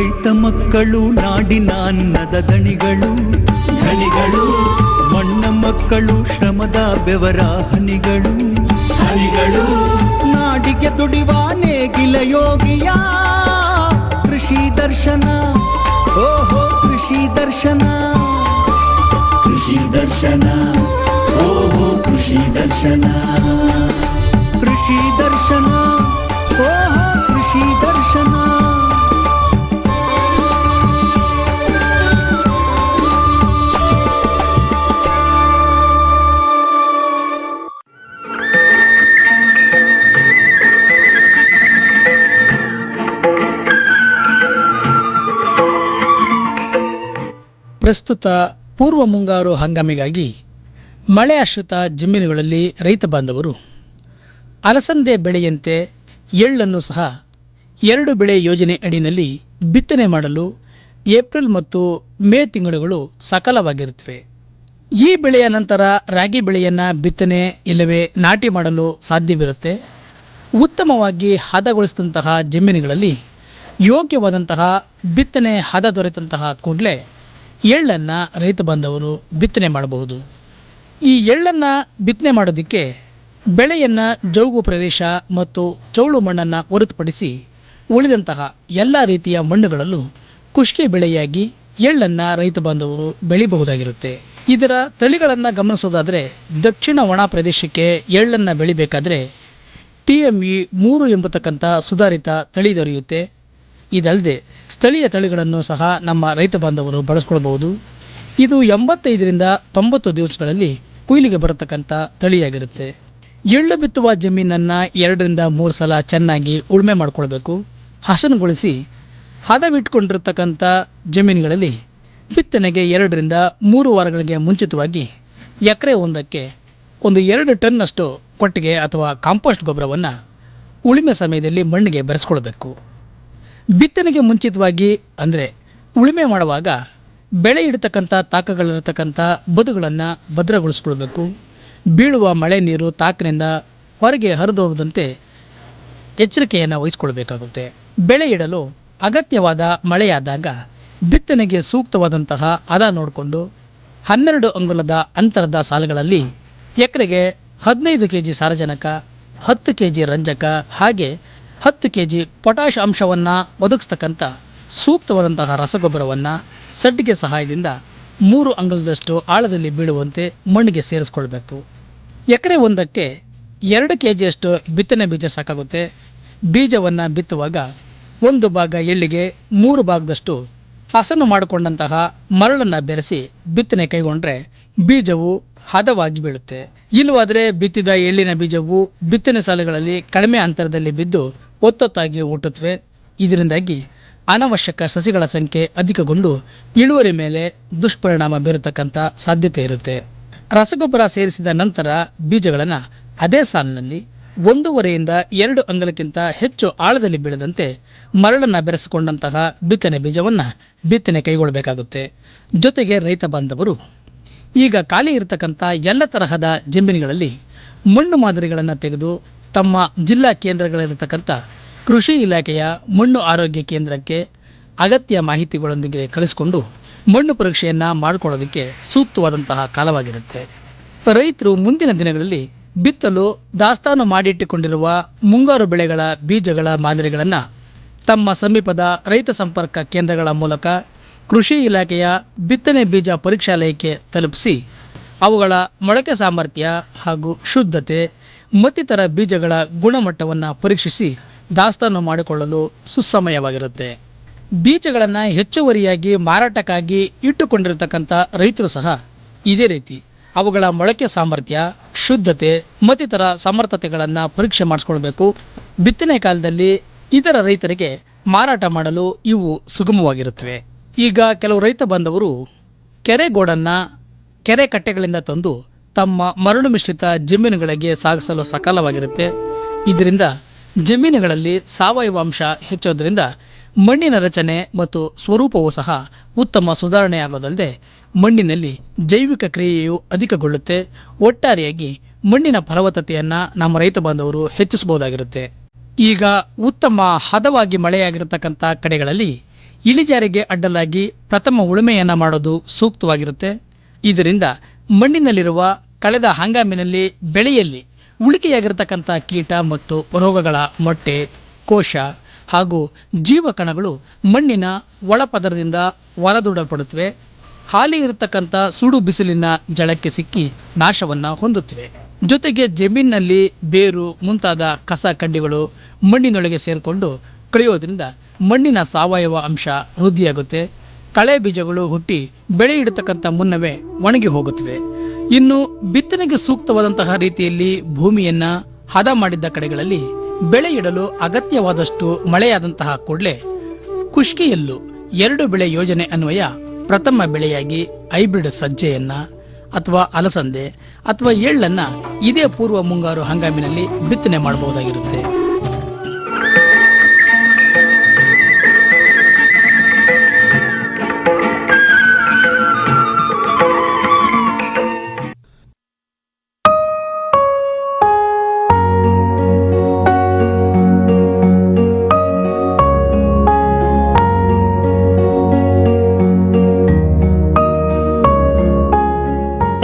ರೈತ ಮಕ್ಕಳು ನಾಡಿನ ಅನ್ನದ ದಣಿಗಳು. ಧಣಿಗಳು ಮಣ್ಣ ಮಕ್ಕಳು ಶ್ರಮದ ಬೆವರ ಹನಿಗಳು. ಹನಿಗಳು. ನಾಡಿಗೆ ದುಡಿವ ನೇಗಿಲ ಯೋಗಿಯ ಕೃಷಿ ದರ್ಶನ. ಓಹೋ ಕೃಷಿ ದರ್ಶನ. ಕೃಷಿ ದರ್ಶನ. ಓಹೋ ಕೃಷಿ ದರ್ಶನ. ಕೃಷಿ ದರ್ಶನ. ಪ್ರಸ್ತುತ ಪೂರ್ವ ಮುಂಗಾರು ಹಂಗಾಮಿಗಾಗಿ ಮಳೆ ಆಶ್ರಿತ ಜಮೀನುಗಳಲ್ಲಿ ರೈತ ಬಾಂಧವರು ಅಲಸಂದೆ ಬೆಳೆಯಂತೆ ಎಳ್ಳನ್ನು ಸಹ ಎರಡು ಬೆಳೆ ಯೋಜನೆ ಅಡಿಯಲ್ಲಿ ಬಿತ್ತನೆ ಮಾಡಲು ಏಪ್ರಿಲ್ ಮತ್ತು ಮೇ ತಿಂಗಳುಗಳು ಸಕಲವಾಗಿರುತ್ತವೆ. ಈ ಬೆಳೆಯ ನಂತರ ರಾಗಿ ಬೆಳೆಯನ್ನು ಬಿತ್ತನೆ ಇಲ್ಲವೇ ನಾಟಿ ಮಾಡಲು ಸಾಧ್ಯವಿರುತ್ತೆ. ಉತ್ತಮವಾಗಿ ಹದಗೊಳಿಸಿದಂತಹ ಜಮೀನುಗಳಲ್ಲಿ ಯೋಗ್ಯವಾದಂತಹ ಬಿತ್ತನೆ ಹದ ದೊರೆತಂತಹ ಕೂಡಲೇ ಎಳ್ಳನ್ನು ರೈತ ಬಾಂಧವರು ಬಿತ್ತನೆ ಮಾಡಬಹುದು. ಈ ಎಳ್ಳನ್ನು ಬಿತ್ತನೆ ಮಾಡೋದಕ್ಕೆ ಬೆಳೆಯನ್ನು ಜೌಗು ಪ್ರದೇಶ ಮತ್ತು ಚೌಳು ಮಣ್ಣನ್ನು ಹೊರತುಪಡಿಸಿ ಉಳಿದಂತಹ ಎಲ್ಲ ರೀತಿಯ ಮಣ್ಣುಗಳಲ್ಲೂ ಕುಷ್ಕೆ ಬೆಳೆಯಾಗಿ ಎಳ್ಳನ್ನು ರೈತ ಬಾಂಧವರು ಬೆಳಿಬಹುದಾಗಿರುತ್ತೆ. ಇದರ ತಳಿಗಳನ್ನು ಗಮನಿಸೋದಾದರೆ ದಕ್ಷಿಣ ಒಣ ಪ್ರದೇಶಕ್ಕೆ ಎಳ್ಳನ್ನು ಬೆಳಿಬೇಕಾದ್ರೆ ಟಿ ಎಂ ಇ ಮೂರು ಎಂಬತಕ್ಕಂಥ ಸುಧಾರಿತ ತಳಿ ದೊರೆಯುತ್ತೆ. ಇದಲ್ಲದೆ ಸ್ಥಳೀಯ ತಳಿಗಳನ್ನು ಸಹ ನಮ್ಮ ರೈತ ಬಾಂಧವರು ಬಳಸ್ಕೊಳ್ಬಹುದು. ಇದು ಎಂಬತ್ತೈದರಿಂದ ತೊಂಬತ್ತು ದಿವಸಗಳಲ್ಲಿ ಕುಯ್ಲಿಗೆ ಬರತಕ್ಕಂಥ ತಳಿಯಾಗಿರುತ್ತೆ. ಎಳ್ಳು ಬಿತ್ತುವ ಜಮೀನನ್ನು ಎರಡರಿಂದ ಮೂರು ಸಲ ಚೆನ್ನಾಗಿ ಉಳುಮೆ ಮಾಡಿಕೊಳ್ಬೇಕು. ಹಸನುಗೊಳಿಸಿ ಹದವಿಟ್ಕೊಂಡಿರ್ತಕ್ಕಂಥ ಜಮೀನುಗಳಲ್ಲಿ ಬಿತ್ತನೆಗೆ ಎರಡರಿಂದ ಮೂರು ವಾರಗಳಿಗೆ ಮುಂಚಿತವಾಗಿ ಎಕರೆ ಒಂದಕ್ಕೆ ಒಂದು ಎರಡು ಟನ್ನಷ್ಟು ಕೊಟ್ಟಿಗೆ ಅಥವಾ ಕಾಂಪೋಸ್ಟ್ ಗೊಬ್ಬರವನ್ನು ಉಳುಮೆ ಸಮಯದಲ್ಲಿ ಮಣ್ಣಿಗೆ ಬೆರೆಸ್ಕೊಳ್ಬೇಕು. ಬಿತ್ತನೆಗೆ ಮುಂಚಿತವಾಗಿ ಅಂದರೆ ಉಳುಮೆ ಮಾಡುವಾಗ ಬೆಳೆ ಇಡತಕ್ಕಂಥ ತಾಕಗಳಿರತಕ್ಕಂಥ ಬದುಗಳನ್ನು ಭದ್ರಗೊಳಿಸ್ಕೊಳ್ಬೇಕು. ಬೀಳುವ ಮಳೆ ನೀರು ತಾಕಿನಿಂದ ಹೊರಗೆ ಹರಿದು ಹೋಗದಂತೆ ಎಚ್ಚರಿಕೆಯನ್ನು ವಹಿಸ್ಕೊಳ್ಬೇಕಾಗುತ್ತೆ. ಬೆಳೆ ಇಡಲು ಅಗತ್ಯವಾದ ಮಳೆಯಾದಾಗ ಬಿತ್ತನೆಗೆ ಸೂಕ್ತವಾದಂತಹ ಹದ ನೋಡಿಕೊಂಡು ಹನ್ನೆರಡು ಅಂಗುಲದ ಅಂತರದ ಸಾಲುಗಳಲ್ಲಿ ಎಕರೆಗೆ ಹದಿನೈದು ಕೆ ಜಿ ಸಾರಜನಕ, ಹತ್ತು ಕೆ ಜಿ ರಂಜಕ ಹಾಗೆ ಹತ್ತು ಕೆ ಜಿ ಪೊಟ್ಯಾಷ್ ಅಂಶವನ್ನು ಒದಗಿಸ್ತಕ್ಕಂಥ ಸೂಕ್ತವಾದಂತಹ ರಸಗೊಬ್ಬರವನ್ನು ಸಡ್ಡಿಗೆ ಸಹಾಯದಿಂದ ಮೂರು ಅಂಗಲದಷ್ಟು ಆಳದಲ್ಲಿ ಬೀಳುವಂತೆ ಮಣ್ಣಿಗೆ ಸೇರಿಸ್ಕೊಳ್ಬೇಕು. ಎಕರೆ ಒಂದಕ್ಕೆ ಎರಡು ಕೆ ಜಿಯಷ್ಟು ಬಿತ್ತನೆ ಬೀಜ ಸಾಕಾಗುತ್ತೆ. ಬೀಜವನ್ನು ಬಿತ್ತುವಾಗ ಒಂದು ಭಾಗ ಎಳ್ಳಿಗೆ, ಮೂರು ಭಾಗದಷ್ಟು ಹಸನು ಮಾಡಿಕೊಂಡಂತಹ ಮರಳನ್ನು ಬೆರೆಸಿ ಬಿತ್ತನೆ ಕೈಗೊಂಡ್ರೆ ಬೀಜವು ಹದವಾಗಿ ಬೀಳುತ್ತೆ. ಇಲ್ಲವಾದರೆ ಬಿತ್ತಿದ ಎಳ್ಳಿನ ಬೀಜವು ಬಿತ್ತನೆ ಸಾಲುಗಳಲ್ಲಿ ಕಡಿಮೆ ಅಂತರದಲ್ಲಿ ಬಿದ್ದು ಒತ್ತೊತ್ತಾಗಿ ಹುಟ್ಟುತ್ತವೆ. ಇದರಿಂದಾಗಿ ಅನವಶ್ಯಕ ಸಸಿಗಳ ಸಂಖ್ಯೆ ಅಧಿಕಗೊಂಡು ಇಳುವರಿ ಮೇಲೆ ದುಷ್ಪರಿಣಾಮ ಬೀರತಕ್ಕಂಥ ಸಾಧ್ಯತೆ ಇರುತ್ತೆ. ರಸಗೊಬ್ಬರ ಸೇರಿಸಿದ ನಂತರ ಬೀಜಗಳನ್ನು ಅದೇ ಸಾಲಿನಲ್ಲಿ ಒಂದೂವರೆಯಿಂದ ಎರಡು ಅಂಗಲಕ್ಕಿಂತ ಹೆಚ್ಚು ಆಳದಲ್ಲಿ ಬೀಳದಂತೆ ಮರಳನ್ನು ಬೆರೆಸಿಕೊಂಡಂತಹ ಬಿತ್ತನೆ ಬೀಜವನ್ನು ಬಿತ್ತನೆ ಕೈಗೊಳ್ಳಬೇಕಾಗುತ್ತೆ. ಜೊತೆಗೆ ರೈತ ಬಾಂಧವರು ಈಗ ಖಾಲಿ ಇರತಕ್ಕಂಥ ಎಲ್ಲ ತರಹದ ಜಮೀನುಗಳಲ್ಲಿ ಮಣ್ಣು ಮಾದರಿಗಳನ್ನು ತೆಗೆದು ತಮ್ಮ ಜಿಲ್ಲಾ ಕೇಂದ್ರಗಳಲ್ಲಿರತಕ್ಕಂಥ ಕೃಷಿ ಇಲಾಖೆಯ ಮಣ್ಣು ಆರೋಗ್ಯ ಕೇಂದ್ರಕ್ಕೆ ಅಗತ್ಯ ಮಾಹಿತಿಗಳೊಂದಿಗೆ ಕಳಿಸಿಕೊಂಡು ಮಣ್ಣು ಪರೀಕ್ಷೆಯನ್ನು ಮಾಡಿಕೊಳ್ಳೋದಕ್ಕೆ ಸೂಕ್ತವಾದಂತಹ ಕಾಲವಾಗಿರುತ್ತೆ. ರೈತರು ಮುಂದಿನ ದಿನಗಳಲ್ಲಿ ಬಿತ್ತಲು ದಾಸ್ತಾನು ಮಾಡಿಟ್ಟುಕೊಂಡಿರುವ ಮುಂಗಾರು ಬೆಳೆಗಳ ಬೀಜಗಳ ಮಾದರಿಗಳನ್ನು ತಮ್ಮ ಸಮೀಪದ ರೈತ ಸಂಪರ್ಕ ಕೇಂದ್ರಗಳ ಮೂಲಕ ಕೃಷಿ ಇಲಾಖೆಯ ಬಿತ್ತನೆ ಬೀಜ ಪರೀಕ್ಷಾಲಯಕ್ಕೆ ತಲುಪಿಸಿ ಅವುಗಳ ಮೊಳಕೆ ಸಾಮರ್ಥ್ಯ ಹಾಗೂ ಶುದ್ಧತೆ ಮತ್ತಿತರ ಬೀಜಗಳ ಗುಣಮಟ್ಟವನ್ನು ಪರೀಕ್ಷಿಸಿ ದಾಸ್ತಾನು ಮಾಡಿಕೊಳ್ಳಲು ಸುಸಮಯವಾಗಿರುತ್ತೆ. ಬೀಜಗಳನ್ನು ಹೆಚ್ಚುವರಿಯಾಗಿ ಮಾರಾಟಕ್ಕಾಗಿ ಇಟ್ಟುಕೊಂಡಿರತಕ್ಕಂಥ ರೈತರು ಸಹ ಇದೇ ರೀತಿ ಅವುಗಳ ಮೊಳಕೆ ಸಾಮರ್ಥ್ಯ, ಶುದ್ಧತೆ, ಮತ್ತಿತರ ಸಮರ್ಥತೆಗಳನ್ನು ಪರೀಕ್ಷೆ ಮಾಡಿಸ್ಕೊಳ್ಬೇಕು. ಬಿತ್ತನೆ ಕಾಲದಲ್ಲಿ ಇತರ ರೈತರಿಗೆ ಮಾರಾಟ ಮಾಡಲು ಇವು ಸುಗಮವಾಗಿರುತ್ತವೆ. ಈಗ ಕೆಲವು ರೈತ ಬಾಂಧವರು ಕೆರೆಗೋಡನ್ನು ಕೆರೆ ಕಟ್ಟೆಗಳಿಂದ ತಂದು ತಮ್ಮ ಮರಳು ಮಿಶ್ರಿತ ಜಮೀನುಗಳಿಗೆ ಸಾಗಿಸಲು ಸಕಾಲವಾಗಿರುತ್ತೆ. ಇದರಿಂದ ಜಮೀನುಗಳಲ್ಲಿ ಸಾವಯವ ಅಂಶ ಹೆಚ್ಚೋದ್ರಿಂದ ಮಣ್ಣಿನ ರಚನೆ ಮತ್ತು ಸ್ವರೂಪವೂ ಸಹ ಉತ್ತಮ ಸುಧಾರಣೆಯಾಗೋದಲ್ಲದೆ ಮಣ್ಣಿನಲ್ಲಿ ಜೈವಿಕ ಕ್ರಿಯೆಯು ಅಧಿಕಗೊಳ್ಳುತ್ತೆ. ಒಟ್ಟಾರೆಯಾಗಿ ಮಣ್ಣಿನ ಫಲವತ್ತತೆಯನ್ನು ನಮ್ಮ ರೈತ ಬಾಂಧವರು ಹೆಚ್ಚಿಸಬಹುದಾಗಿರುತ್ತೆ. ಈಗ ಉತ್ತಮ ಹದವಾಗಿ ಮಳೆಯಾಗಿರತಕ್ಕಂಥ ಕಡೆಗಳಲ್ಲಿ ಇಳಿಜಾರಿಗೆ ಅಡ್ಡಲಾಗಿ ಪ್ರಥಮ ಉಳುಮೆಯನ್ನು ಮಾಡೋದು ಸೂಕ್ತವಾಗಿರುತ್ತೆ. ಇದರಿಂದ ಮಣ್ಣಿನಲ್ಲಿರುವ ಕಳೆದ ಹಂಗಾಮಿನಲ್ಲಿ ಬೆಳೆಯಲ್ಲಿ ಉಳಿಕೆಯಾಗಿರತಕ್ಕಂಥ ಕೀಟ ಮತ್ತು ರೋಗಗಳ ಮೊಟ್ಟೆ, ಕೋಶ ಹಾಗೂ ಜೀವಕಣಗಳು ಮಣ್ಣಿನ ಒಳಪದರದಿಂದ ಹೊರದೂಡಲ್ಪಡುತ್ತವೆ ಹಾಲಿ ಇರತಕ್ಕಂಥ ಸುಡು ಬಿಸಿಲಿನ ಜಳಕ್ಕೆ ಸಿಕ್ಕಿ ನಾಶವನ್ನು ಹೊಂದುತ್ತಿವೆ. ಜೊತೆಗೆ ಜಮೀನಿನಲ್ಲಿ ಬೇರು, ಮುಂತಾದ ಕಸ ಕಡ್ಡಿಗಳು ಮಣ್ಣಿನೊಳಗೆ ಸೇರಿಕೊಂಡು ಕಳೆಯೋದ್ರಿಂದ ಮಣ್ಣಿನ ಸಾವಯವ ಅಂಶ ವೃದ್ಧಿಯಾಗುತ್ತೆ. ಕಳೆ ಬೀಜಗಳು ಹುಟ್ಟಿ ಬೆಳೆ ಇಡತಕ್ಕಂಥ ಮುನ್ನವೇ ಒಣಗಿ ಹೋಗುತ್ತವೆ. ಇನ್ನು ಬಿತ್ತನೆಗೆ ಸೂಕ್ತವಾದಂತಹ ರೀತಿಯಲ್ಲಿ ಭೂಮಿಯನ್ನು ಹದ ಮಾಡಿದ್ದ ಕಡೆಗಳಲ್ಲಿ ಬೆಳೆ ಇಡಲು ಅಗತ್ಯವಾದಷ್ಟು ಮಳೆಯಾದಂತಹ ಕೂಡಲೇ ಕುಷ್ಕಿಯಲ್ಲೂ ಎರಡು ಬೆಳೆ ಯೋಜನೆ ಅನ್ವಯ ಪ್ರಥಮ ಬೆಳೆಯಾಗಿ ಹೈಬ್ರಿಡ್ ಸಜ್ಜೆಯನ್ನು ಅಥವಾ ಅಲಸಂದೆ ಅಥವಾ ಎಳ್ಳನ್ನ ಇದೇ ಪೂರ್ವ ಮುಂಗಾರು ಹಂಗಾಮಿನಲ್ಲಿ ಬಿತ್ತನೆ ಮಾಡಬಹುದಾಗಿರುತ್ತೆ.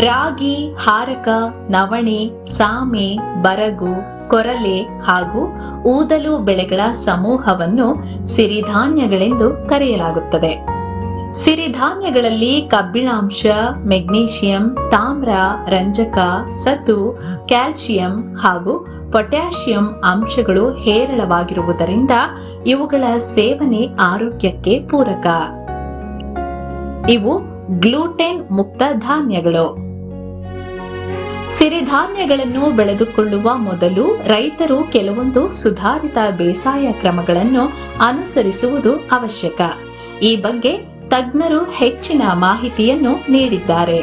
ರಾಗಿ, ಹಾರಕ, ನವಣೆ, ಸಾಮೆ, ಬರಗು, ಕೊರಲೆ ಹಾಗೂ ಊದಲು ಬೆಳೆಗಳ ಸಮೂಹವನ್ನು ಸಿರಿಧಾನ್ಯಗಳೆಂದು ಕರೆಯಲಾಗುತ್ತದೆ. ಸಿರಿಧಾನ್ಯಗಳಲ್ಲಿ ಕಬ್ಬಿಣಾಂಶ, ಮೆಗ್ನೀಷಿಯಂ, ತಾಮ್ರ, ರಂಜಕ, ಸತು ಕ್ಯಾಲ್ಸಿಯಂ ಹಾಗೂ ಪೊಟ್ಯಾಷಿಯಂ ಅಂಶಗಳು ಹೇರಳವಾಗಿರುವುದರಿಂದ ಇವುಗಳ ಸೇವನೆ ಆರೋಗ್ಯಕ್ಕೆ ಪೂರಕ. ಇವು ಗ್ಲೂಟೆನ್ ಮುಕ್ತ ಧಾನ್ಯಗಳು. ಸಿರಿಧಾನ್ಯಗಳನ್ನು ಬೆಳೆದುಕೊಳ್ಳುವ ಮೊದಲು ರೈತರು ಕೆಲವೊಂದು ಸುಧಾರಿತ ಬೇಸಾಯ ಕ್ರಮಗಳನ್ನು ಅನುಸರಿಸುವುದು ಅವಶ್ಯಕ. ಈ ಬಗ್ಗೆ ತಜ್ಞರು ಹೆಚ್ಚಿನ ಮಾಹಿತಿಯನ್ನು ನೀಡಿದ್ದಾರೆ.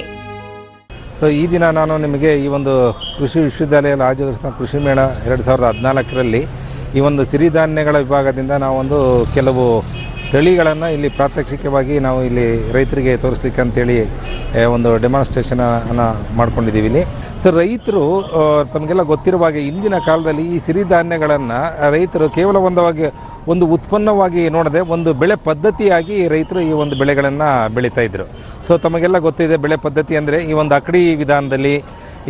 ಸೊ ಈ ದಿನ ನಾನು ನಿಮಗೆ ಈ ಒಂದು ಕೃಷಿ ವಿಶ್ವವಿದ್ಯಾಲಯ ಆಯೋಜಿಸಿದ ಕೃಷಿ ಮೇಳ ಎರಡು ಸಾವಿರದ ಹದಿನಾಲ್ಕರಲ್ಲಿ ಈ ಒಂದು ಸಿರಿಧಾನ್ಯಗಳ ವಿಭಾಗದಿಂದ ನಾವೊಂದು ಕೆಲವು ತಳಿಗಳನ್ನು ಇಲ್ಲಿ ಪ್ರಾತ್ಯಕ್ಷಿಕವಾಗಿ ನಾವು ಇಲ್ಲಿ ರೈತರಿಗೆ ತೋರಿಸ್ಲಿಕ್ಕೆ ಅಂತೇಳಿ ಒಂದು ಡೆಮಾನ್ಸ್ಟ್ರೇಷನನ್ನು ಮಾಡ್ಕೊಂಡಿದ್ದೀವಿ ಇಲ್ಲಿ. ಸೊ ರೈತರು ತಮಗೆಲ್ಲ ಗೊತ್ತಿರುವ ಹಾಗೆ ಇಂದಿನ ಕಾಲದಲ್ಲಿ ಈ ಸಿರಿಧಾನ್ಯಗಳನ್ನು ರೈತರು ಕೇವಲ ಒಂದವಾಗಿ ಒಂದು ಉತ್ಪನ್ನವಾಗಿ ನೋಡದೆ ಒಂದು ಬೆಳೆ ಪದ್ಧತಿಯಾಗಿ ರೈತರು ಈ ಒಂದು ಬೆಳೆಗಳನ್ನು ಬೆಳೀತಾ ಇದ್ರು. ಸೊ ತಮಗೆಲ್ಲ ಗೊತ್ತಿದೆ ಬೆಳೆ ಪದ್ಧತಿ ಅಂದರೆ ಈ ಒಂದು ಅಕಡಿ ವಿಧಾನದಲ್ಲಿ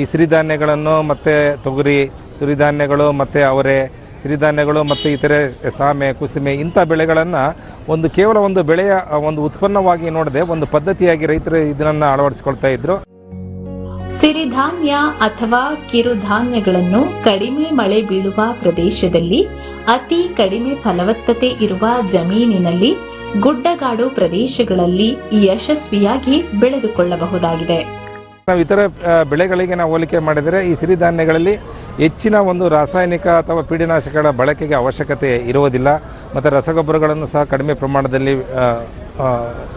ಈ ಸಿರಿಧಾನ್ಯಗಳನ್ನು ಮತ್ತು ತೊಗರಿ ಸಿರಿಧಾನ್ಯಗಳು ಮತ್ತು ಅವರೆ ಸಿರಿಧಾನ್ಯಗಳು ಮತ್ತು ಇತರೆ ಸಾಮೆ, ಕುಸುಮೆ ಇಂಥ ಬೆಳೆಗಳನ್ನು ಒಂದು ಕೇವಲ ಒಂದು ಬೆಳೆಯ ಒಂದು ಉತ್ಪನ್ನವಾಗಿ ನೋಡದೆ ಒಂದು ಪದ್ಧತಿಯಾಗಿ ರೈತರು ಇದನ್ನು ಅಳವಡಿಸ್ಕೊಳ್ತಾ ಇದ್ರು. ಸಿರಿಧಾನ್ಯ ಅಥವಾ ಕಿರುಧಾನ್ಯಗಳನ್ನು ಕಡಿಮೆ ಮಳೆ ಬೀಳುವ ಪ್ರದೇಶದಲ್ಲಿ, ಅತಿ ಕಡಿಮೆ ಫಲವತ್ತತೆ ಇರುವ ಜಮೀನಿನಲ್ಲಿ ಗುಡ್ಡಗಾಡು ಪ್ರದೇಶಗಳಲ್ಲಿ ಯಶಸ್ವಿಯಾಗಿ ಬೆಳೆದುಕೊಳ್ಳಬಹುದಾಗಿದೆ. ನಾವು ಇತರ ಬೆಳೆಗಳಿಗೆ ನಾವು ಹೋಲಿಕೆ ಮಾಡಿದರೆ ಈ ಸಿರಿಧಾನ್ಯಗಳಲ್ಲಿ ಹೆಚ್ಚಿನ ಒಂದು ರಾಸಾಯನಿಕ ಅಥವಾ ಪೀಡಿನಾಶಕಗಳ ಬಳಕೆಗೆ ಅವಶ್ಯಕತೆ ಇರುವುದಿಲ್ಲ. ಮತ್ತು ರಸಗೊಬ್ಬರಗಳನ್ನು ಸಹ ಕಡಿಮೆ ಪ್ರಮಾಣದಲ್ಲಿ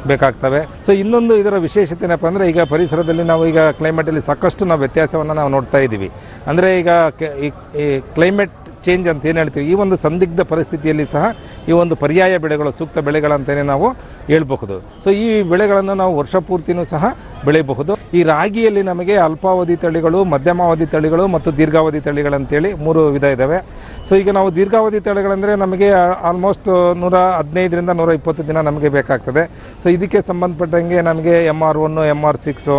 ಬೇಕಾಗ್ತವೆ. ಸೊ ಇನ್ನೊಂದು ಇದರ ವಿಶೇಷತೆ ಏನಪ್ಪ ಅಂದರೆ, ಈಗ ಪರಿಸರದಲ್ಲಿ ನಾವು ಈಗ ಕ್ಲೈಮೇಟಲ್ಲಿ ಸಾಕಷ್ಟು ನಾವು ವ್ಯತ್ಯಾಸವನ್ನು ನಾವು ನೋಡ್ತಾ ಇದ್ದೀವಿ. ಅಂದರೆ ಈಗ ಈ- ಕ್ಲೈಮೇಟ್ ಚೇಂಜ್ ಅಂತ ಏನು ಹೇಳ್ತೀವಿ? ಈ ಒಂದು ಸಂದಿಗ್ಧ ಪರಿಸ್ಥಿತಿಯಲ್ಲಿ ಸಹ ಈ ಒಂದು ಪರ್ಯಾಯ ಬೆಳೆಗಳು, ಸೂಕ್ತ ಬೆಳೆಗಳಂತಲೇ ನಾವು ಹೇಳ್ಬಹುದು. ಸೊ ಈ ಬೆಳೆಗಳನ್ನು ನಾವು ವರ್ಷ ಪೂರ್ತಿನೂ ಸಹ ಬೆಳೆಯಬಹುದು. ಈ ರಾಗಿಯಲ್ಲಿ ನಮಗೆ ಅಲ್ಪಾವಧಿ ತಳಿಗಳು, ಮಧ್ಯಮಾವಧಿ ತಳಿಗಳು ಮತ್ತು ದೀರ್ಘಾವಧಿ ತಳಿಗಳಂತೇಳಿ ಮೂರು ವಿಧ ಇದ್ದಾವೆ ಸೊ ಈಗ ನಾವು ದೀರ್ಘಾವಧಿ ತಳಿಗಳಂದರೆ ನಮಗೆ ಆಲ್ಮೋಸ್ಟ್ ನೂರ ಹದಿನೈದರಿಂದ ನೂರ ಇಪ್ಪತ್ತು ದಿನ ನಮಗೆ ಬೇಕಾಗ್ತದೆ. ಸೊ ಇದಕ್ಕೆ ಸಂಬಂಧಪಟ್ಟಂಗೆ ನಮಗೆ M R one M R six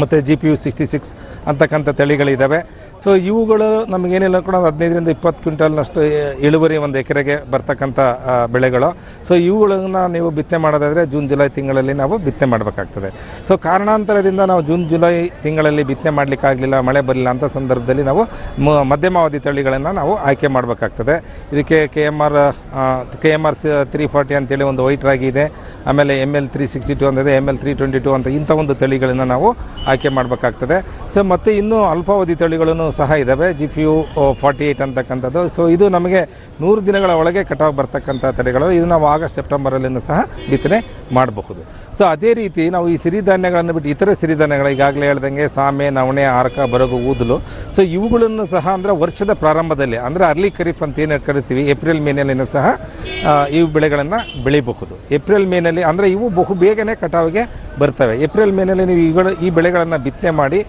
ಮತ್ತು G P U sixty six ಅಂತಕ್ಕಂಥ ತಳಿಗಳಿದ್ದಾವೆ ಸೊ ಇವುಗಳು ನಮಗೇನಿಲ್ಲ ಕೂಡ ಒಂದು ಹದಿನೈದರಿಂದ ಇಪ್ಪತ್ತು ಕ್ವಿಂಟಲ್ನಷ್ಟು ಇಳುವರಿ ಒಂದು ಎಕರೆಗೆ ಬರ್ತಕ್ಕಂಥ ಬೆಳೆಗಳು. ಸೊ ಇವುಗಳನ್ನು ನೀವು ಬಿತ್ತನೆ ಮಾಡೋದಾದರೆ ಜೂನ್, ಜುಲೈ ತಿಂಗಳಲ್ಲಿ ನಾವು ಬಿತ್ತನೆ ಮಾಡಬೇಕಾಗ್ತದೆ. ಸೊ ಕಾರಣಾಂತರದಿಂದ ನಾವು ಜೂನ್, ಜುಲೈ ತಿಂಗಳಲ್ಲಿ ಬಿತ್ತನೆ ಮಾಡಲಿಕ್ಕಾಗಲಿಲ್ಲ, ಮಳೆ ಬರಲಿಲ್ಲ ಅಂಥ ಸಂದರ್ಭದಲ್ಲಿ ನಾವು ಮಧ್ಯಮಾವಧಿ ತಳಿಗಳನ್ನು ನಾವು ಆಯ್ಕೆ ಮಾಡಬೇಕಾಗ್ತದೆ. ಇದಕ್ಕೆ K M R K M R C, three forty ಅಂತೇಳಿ ಒಂದು ವೈಟ್ ರಾಗಿ ಇದೆ. ಆಮೇಲೆ M L three sixty two ಅಂದರೆ M L three twenty two ಅಂತ ಇಂಥ ಒಂದು ತಳಿಗಳನ್ನು ನಾವು ಆಯ್ಕೆ ಮಾಡಬೇಕಾಗ್ತದೆ. ಸೊ ಮತ್ತು ಇನ್ನೂ ಅಲ್ಪಾವಧಿ ತಳಿಗಳನ್ನು ಸಹ ಇದ್ದಾವೆ G P U forty eight ಅಂತಕ್ಕಂಥದ್ದು. ಸೊ ಇದು ನಮಗೆ ನೂರು ದಿನಗಳ ಒಳಗೆ ಕಟಾವು ಬರ್ತಕ್ಕಂಥ ತಡೆಗಳು ಇದು ನಾವು ಆಗಸ್ಟ್ ಸೆಪ್ಟೆಂಬರಲ್ಲಿನ ಸಹ ಬಿತ್ತನೆ ಮಾಡಬಹುದು. ಸೊ ಅದೇ ರೀತಿ ನಾವು ಈ ಸಿರಿಧಾನ್ಯಗಳನ್ನು ಬಿಟ್ಟು ಇತರೆ ಸಿರಿಧಾನ್ಯಗಳು ಈಗಾಗಲೇ ಹೇಳ್ದಂಗೆ ಸಾಮೆ, ನವಣೆ, ಆರಕ, ಬರಗು, ಊದಲು. ಸೊ ಇವುಗಳನ್ನು ಸಹ ಅಂದರೆ ವರ್ಷದ ಪ್ರಾರಂಭದಲ್ಲಿ ಅಂದರೆ ಅರ್ಲಿ ಖರೀಫ್ ಅಂತ ಏನು ಕರಿತೀವಿ ಏಪ್ರಿಲ್ ಮೇನಲ್ಲಿನೂ ಸಹ ಇವು ಬೆಳೆಗಳನ್ನು ಬೆಳಿಬಹುದು. ಏಪ್ರಿಲ್ ಮೇನಲ್ಲಿ ಅಂದರೆ ಇವು ಬಹು ಬೇಗನೆ ಕಟಾವಿಗೆ ಬರ್ತವೆ. ಏಪ್ರಿಲ್ ಮೇನಲ್ಲಿ ನೀವು ಇವುಗಳ, ಈ ಬೆಳೆಗಳನ್ನು ಬಿತ್ತನೆ ಮಾಡಿ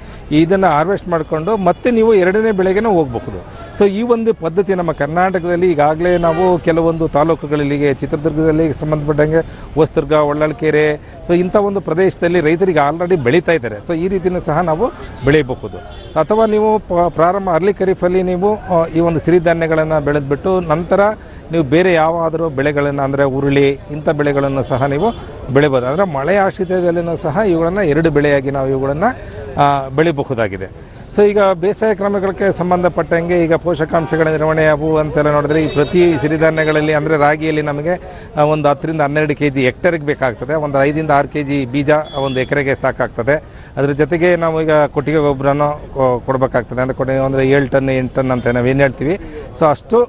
ಇದನ್ನು ಹಾರ್ವೆಸ್ಟ್ ಮಾಡಿಕೊಂಡು ಮತ್ತೆ ನೀವು ಎರಡನೇ ಬೆಳೆಗೇನೆ ಹೋಗಬಹುದು. ಸೊ ಈ ಒಂದು ಪದ್ಧತಿ ನಮ್ಮ ಕರ್ನಾಟಕದಲ್ಲಿ ಈಗಾಗಲೇ ನಾವು ಕೆಲವೊಂದು ತಾಲೂಕುಗಳಲ್ಲಿಗೆ ಚಿತ್ರದುರ್ಗದಲ್ಲಿ ಸಂಬಂಧಪಟ್ಟಂಗೆ ಹೊಸದುರ್ಗ ಒಳ್ಳಲ್ಕೆರೆ ಸೊ ಇಂಥ ಒಂದು ಪ್ರದೇಶದಲ್ಲಿ ರೈತರಿಗೆ ಆಲ್ರೆಡಿ ಬೆಳೀತಾ ಇದ್ದಾರೆ. ಸೊ ಈ ರೀತಿಯೂ ಸಹ ನಾವು ಬೆಳೆಯಬಹುದು ಅಥವಾ ನೀವು ಪ್ರಾರಂಭ ಅರ್ಲಿ ಖರೀಫಲ್ಲಿ ನೀವು ಈ ಒಂದು ಸಿರಿಧಾನ್ಯಗಳನ್ನು ಬೆಳೆದ್ಬಿಟ್ಟು ನಂತರ ನೀವು ಬೇರೆ ಯಾವಾದರೂ ಬೆಳೆಗಳನ್ನು ಅಂದರೆ ಉರುಳಿ, ಇಂಥ ಬೆಳೆಗಳನ್ನು ಸಹ ನೀವು ಬೆಳಿಬೋದು ಅಂದರೆ ಮಳೆ ಆಶ್ರಿತದಲ್ಲಿನೂ ಸಹ ಇವುಗಳನ್ನು ಎರಡು ಬೆಳೆಯಾಗಿ ನಾವು ಇವುಗಳನ್ನು ಬೆಳಿಬಹುದಾಗಿದೆ. ಸೊ ಈಗ ಬೇಸಾಯ ಕ್ರಮಗಳಿಗೆ ಸಂಬಂಧಪಟ್ಟಂಗೆ ಈಗ ಪೋಷಕಾಂಶಗಳ ನಿರ್ವಹಣೆ ಅವು ಅಂತೆಲ್ಲ ನೋಡಿದ್ರೆ ಈ ಪ್ರತಿ ಸಿರಿಧಾನ್ಯಗಳಲ್ಲಿ ಅಂದರೆ ರಾಗಿಯಲ್ಲಿ ನಮಗೆ ಒಂದು ಹತ್ತರಿಂದ ಹನ್ನೆರಡು ಕೆ ಜಿ ಹೆಕ್ಟರ್ಗೆ ಬೇಕಾಗ್ತದೆ. ಒಂದು ಐದಿಂದ ಆರು ಕೆ ಜಿ ಬೀಜ ಒಂದು ಎಕರೆಗೆ ಸಾಕಾಗ್ತದೆ. ಅದ್ರ ಜೊತೆಗೆ ನಾವು ಈಗ ಕೊಟ್ಟಿಗೆ ಗೊಬ್ಬರನೂ ಕೊಡಬೇಕಾಗ್ತದೆ. ಅಂದರೆ ಕೊಟ್ಟಿಗೆ ಅಂದರೆ ಏಳು ಟನ್, ಎಂಟು ಟನ್ ಅಂತ ನಾವು ಏನು ಹೇಳ್ತೀವಿ. ಸೊ ಅಷ್ಟು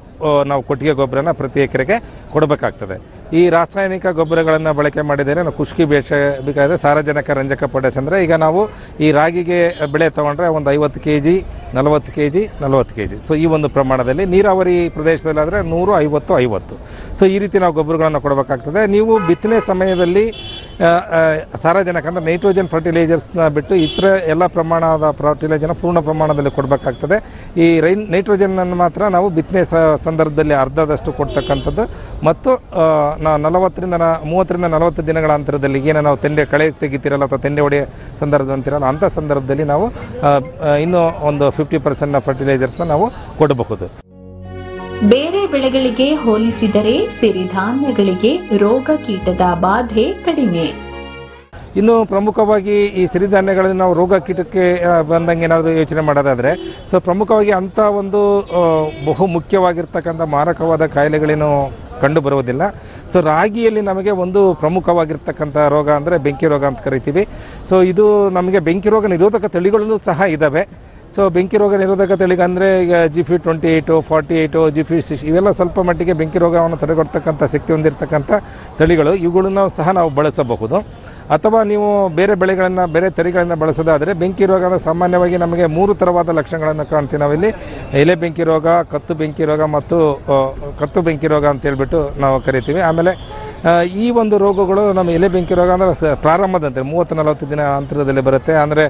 ನಾವು ಕೊಟ್ಟಿಗೆ ಗೊಬ್ಬರನ ಪ್ರತಿ ಎಕರೆಗೆ ಕೊಡಬೇಕಾಗ್ತದೆ. ಈ ರಾಸಾಯನಿಕ ಗೊಬ್ಬರಗಳನ್ನು ಬಳಕೆ ಮಾಡಿದರೆ ನಾವು ಖುಷ್ಕಿ ಬೇಷ ಬೇಕಾದರೆ ಸಾರಜನಕ ರಂಜಕ ಪೊಟ್ಯಾಸ್ ಅಂದರೆ ಈಗ ನಾವು ಈ ರಾಗಿಗೆ ಬೆಳೆ ತೊಗೊಂಡ್ರೆ ಒಂದು ಐವತ್ತು ಕೆ ಜಿ ನಲವತ್ತು ಕೆ ಜಿ ನಲವತ್ತು ಕೆ ಜಿ ಸೊ ಈ ಒಂದು ಪ್ರಮಾಣದಲ್ಲಿ ನೀರಾವರಿ ಪ್ರದೇಶದಲ್ಲಾದರೆ ನೂರು ಐವತ್ತು ಐವತ್ತು. ಸೊ ಈ ರೀತಿ ನಾವು ಗೊಬ್ಬರಗಳನ್ನು ಕೊಡಬೇಕಾಗ್ತದೆ. ನೀವು ಬಿತ್ತನೆ ಸಮಯದಲ್ಲಿ ಸಾರಜನಕ ಅಂದರೆ ನೈಟ್ರೋಜನ್ ಫರ್ಟಿಲೈಸರ್ಸ್ನ ಬಿಟ್ಟು ಇತರ ಎಲ್ಲ ಪ್ರಮಾಣದ ಫರ್ಟಿಲೈಜರ್ನ ಪೂರ್ಣ ಪ್ರಮಾಣದಲ್ಲಿ ಕೊಡಬೇಕಾಗ್ತದೆ. ಈ ರೈನ್ ನೈಟ್ರೋಜನನ್ನು ಮಾತ್ರ ನಾವು ಬಿತ್ತನೆ ಸಂದರ್ಭದಲ್ಲಿ ಅರ್ಧದಷ್ಟು ಕೊಡ್ತಕ್ಕಂಥದ್ದು. ಮತ್ತು ನಾವು ನಲವತ್ತರಿಂದ ಮೂವತ್ತರಿಂದ ನಲವತ್ತು ದಿನಗಳ ಅಂತರದಲ್ಲಿ ಏನು ನಾವು ತೆಂಡೆ ಕಳೆ ತೆಗಿತೀರಲ್ಲ ಅಥವಾ ತೆಂಡೆ ಹೊಡೆಯ ಸಂದರ್ಭ ಅಂತಿರಲ್ಲ ಅಂಥ ಸಂದರ್ಭದಲ್ಲಿ ನಾವು ಇನ್ನೂ ಒಂದು ಫಿಫ್ಟಿ ಪರ್ಸೆಂಟ್ನ ಫರ್ಟಿಲೈಸರ್ಸ್ನ ನಾವು ಕೊಡಬಹುದು. ಬೇರೆ ಬೆಳೆಗಳಿಗೆ ಹೋಲಿಸಿದರೆ ಸಿರಿಧಾನ್ಯಗಳಿಗೆ ರೋಗ ಕೀಟದ ಬಾಧೆ ಕಡಿಮೆ. ಇನ್ನು ಪ್ರಮುಖವಾಗಿ ಈ ಸಿರಿಧಾನ್ಯಗಳಲ್ಲಿ ನಾವು ರೋಗ ಕೀಟಕ್ಕೆ ಬಂದಂಗೆ ಏನಾದರೂ ಯೋಚನೆ ಮಾಡೋದಾದರೆ, ಸೊ ಪ್ರಮುಖವಾಗಿ ಅಂಥ ಒಂದು ಬಹು ಮುಖ್ಯವಾಗಿರ್ತಕ್ಕಂಥ ಮಾರಕವಾದ ಕಾಯಿಲೆಗಳೇನು ಕಂಡು ಬರುವುದಿಲ್ಲ. ಸೊ ರಾಗಿಯಲ್ಲಿ ನಮಗೆ ಒಂದು ಪ್ರಮುಖವಾಗಿರ್ತಕ್ಕಂಥ ರೋಗ ಅಂದರೆ ಬೆಂಕಿ ರೋಗ ಅಂತ ಕರಿತೀವಿ. ಸೊ ಇದು ನಮಗೆ ಬೆಂಕಿ ರೋಗ ನಿರೋಧಕ ತಳಿಗಳಲ್ಲೂ ಸಹ ಇದ್ದಾವೆ ಸೊ ಬೆಂಕಿ ರೋಗ ನಿರೋಧಕ ತಳಿಗೆ ಅಂದರೆ ಈಗ G P twenty eight forty eight G P six ಇವೆಲ್ಲ ಸ್ವಲ್ಪ ಮಟ್ಟಿಗೆ ಬೆಂಕಿ ರೋಗವನ್ನು ತಡೆಗಟ್ಟತಕ್ಕಂಥ ಶಕ್ತಿ ಹೊಂದಿರತಕ್ಕಂಥ ತಳಿಗಳು. ಇವುಗಳನ್ನು ಸಹ ನಾವು ಬಳಸಬಹುದು. ಅಥವಾ ನೀವು ಬೇರೆ ಬೆಳೆಗಳನ್ನು, ಬೇರೆ ತಳಿಗಳನ್ನು ಬಳಸೋದಾದರೆ ಬೆಂಕಿ ರೋಗ ಸಾಮಾನ್ಯವಾಗಿ ನಮಗೆ ಮೂರು ಥರವಾದ ಲಕ್ಷಣಗಳನ್ನು ಕಾಣ್ತೀವಿ ನಾವಿಲ್ಲಿ. ಎಲೆ ಬೆಂಕಿ ರೋಗ, ಕತ್ತು ಬೆಂಕಿ ರೋಗ ಮತ್ತು ಕತ್ತು ಬೆಂಕಿ ರೋಗ ಅಂತ ಹೇಳ್ಬಿಟ್ಟು ನಾವು ಕರಿತೀವಿ. ಆಮೇಲೆ ಈ ಒಂದು ರೋಗಗಳು ನಮ್ಮ ಎಲೆ ಬೆಂಕಿ ರೋಗ ಅಂದರೆ ಪ್ರಾರಂಭದಂತೆ ಮೂವತ್ತು ನಲವತ್ತು ದಿನ ಅಂತರದಲ್ಲಿ ಬರುತ್ತೆ. ಅಂದರೆ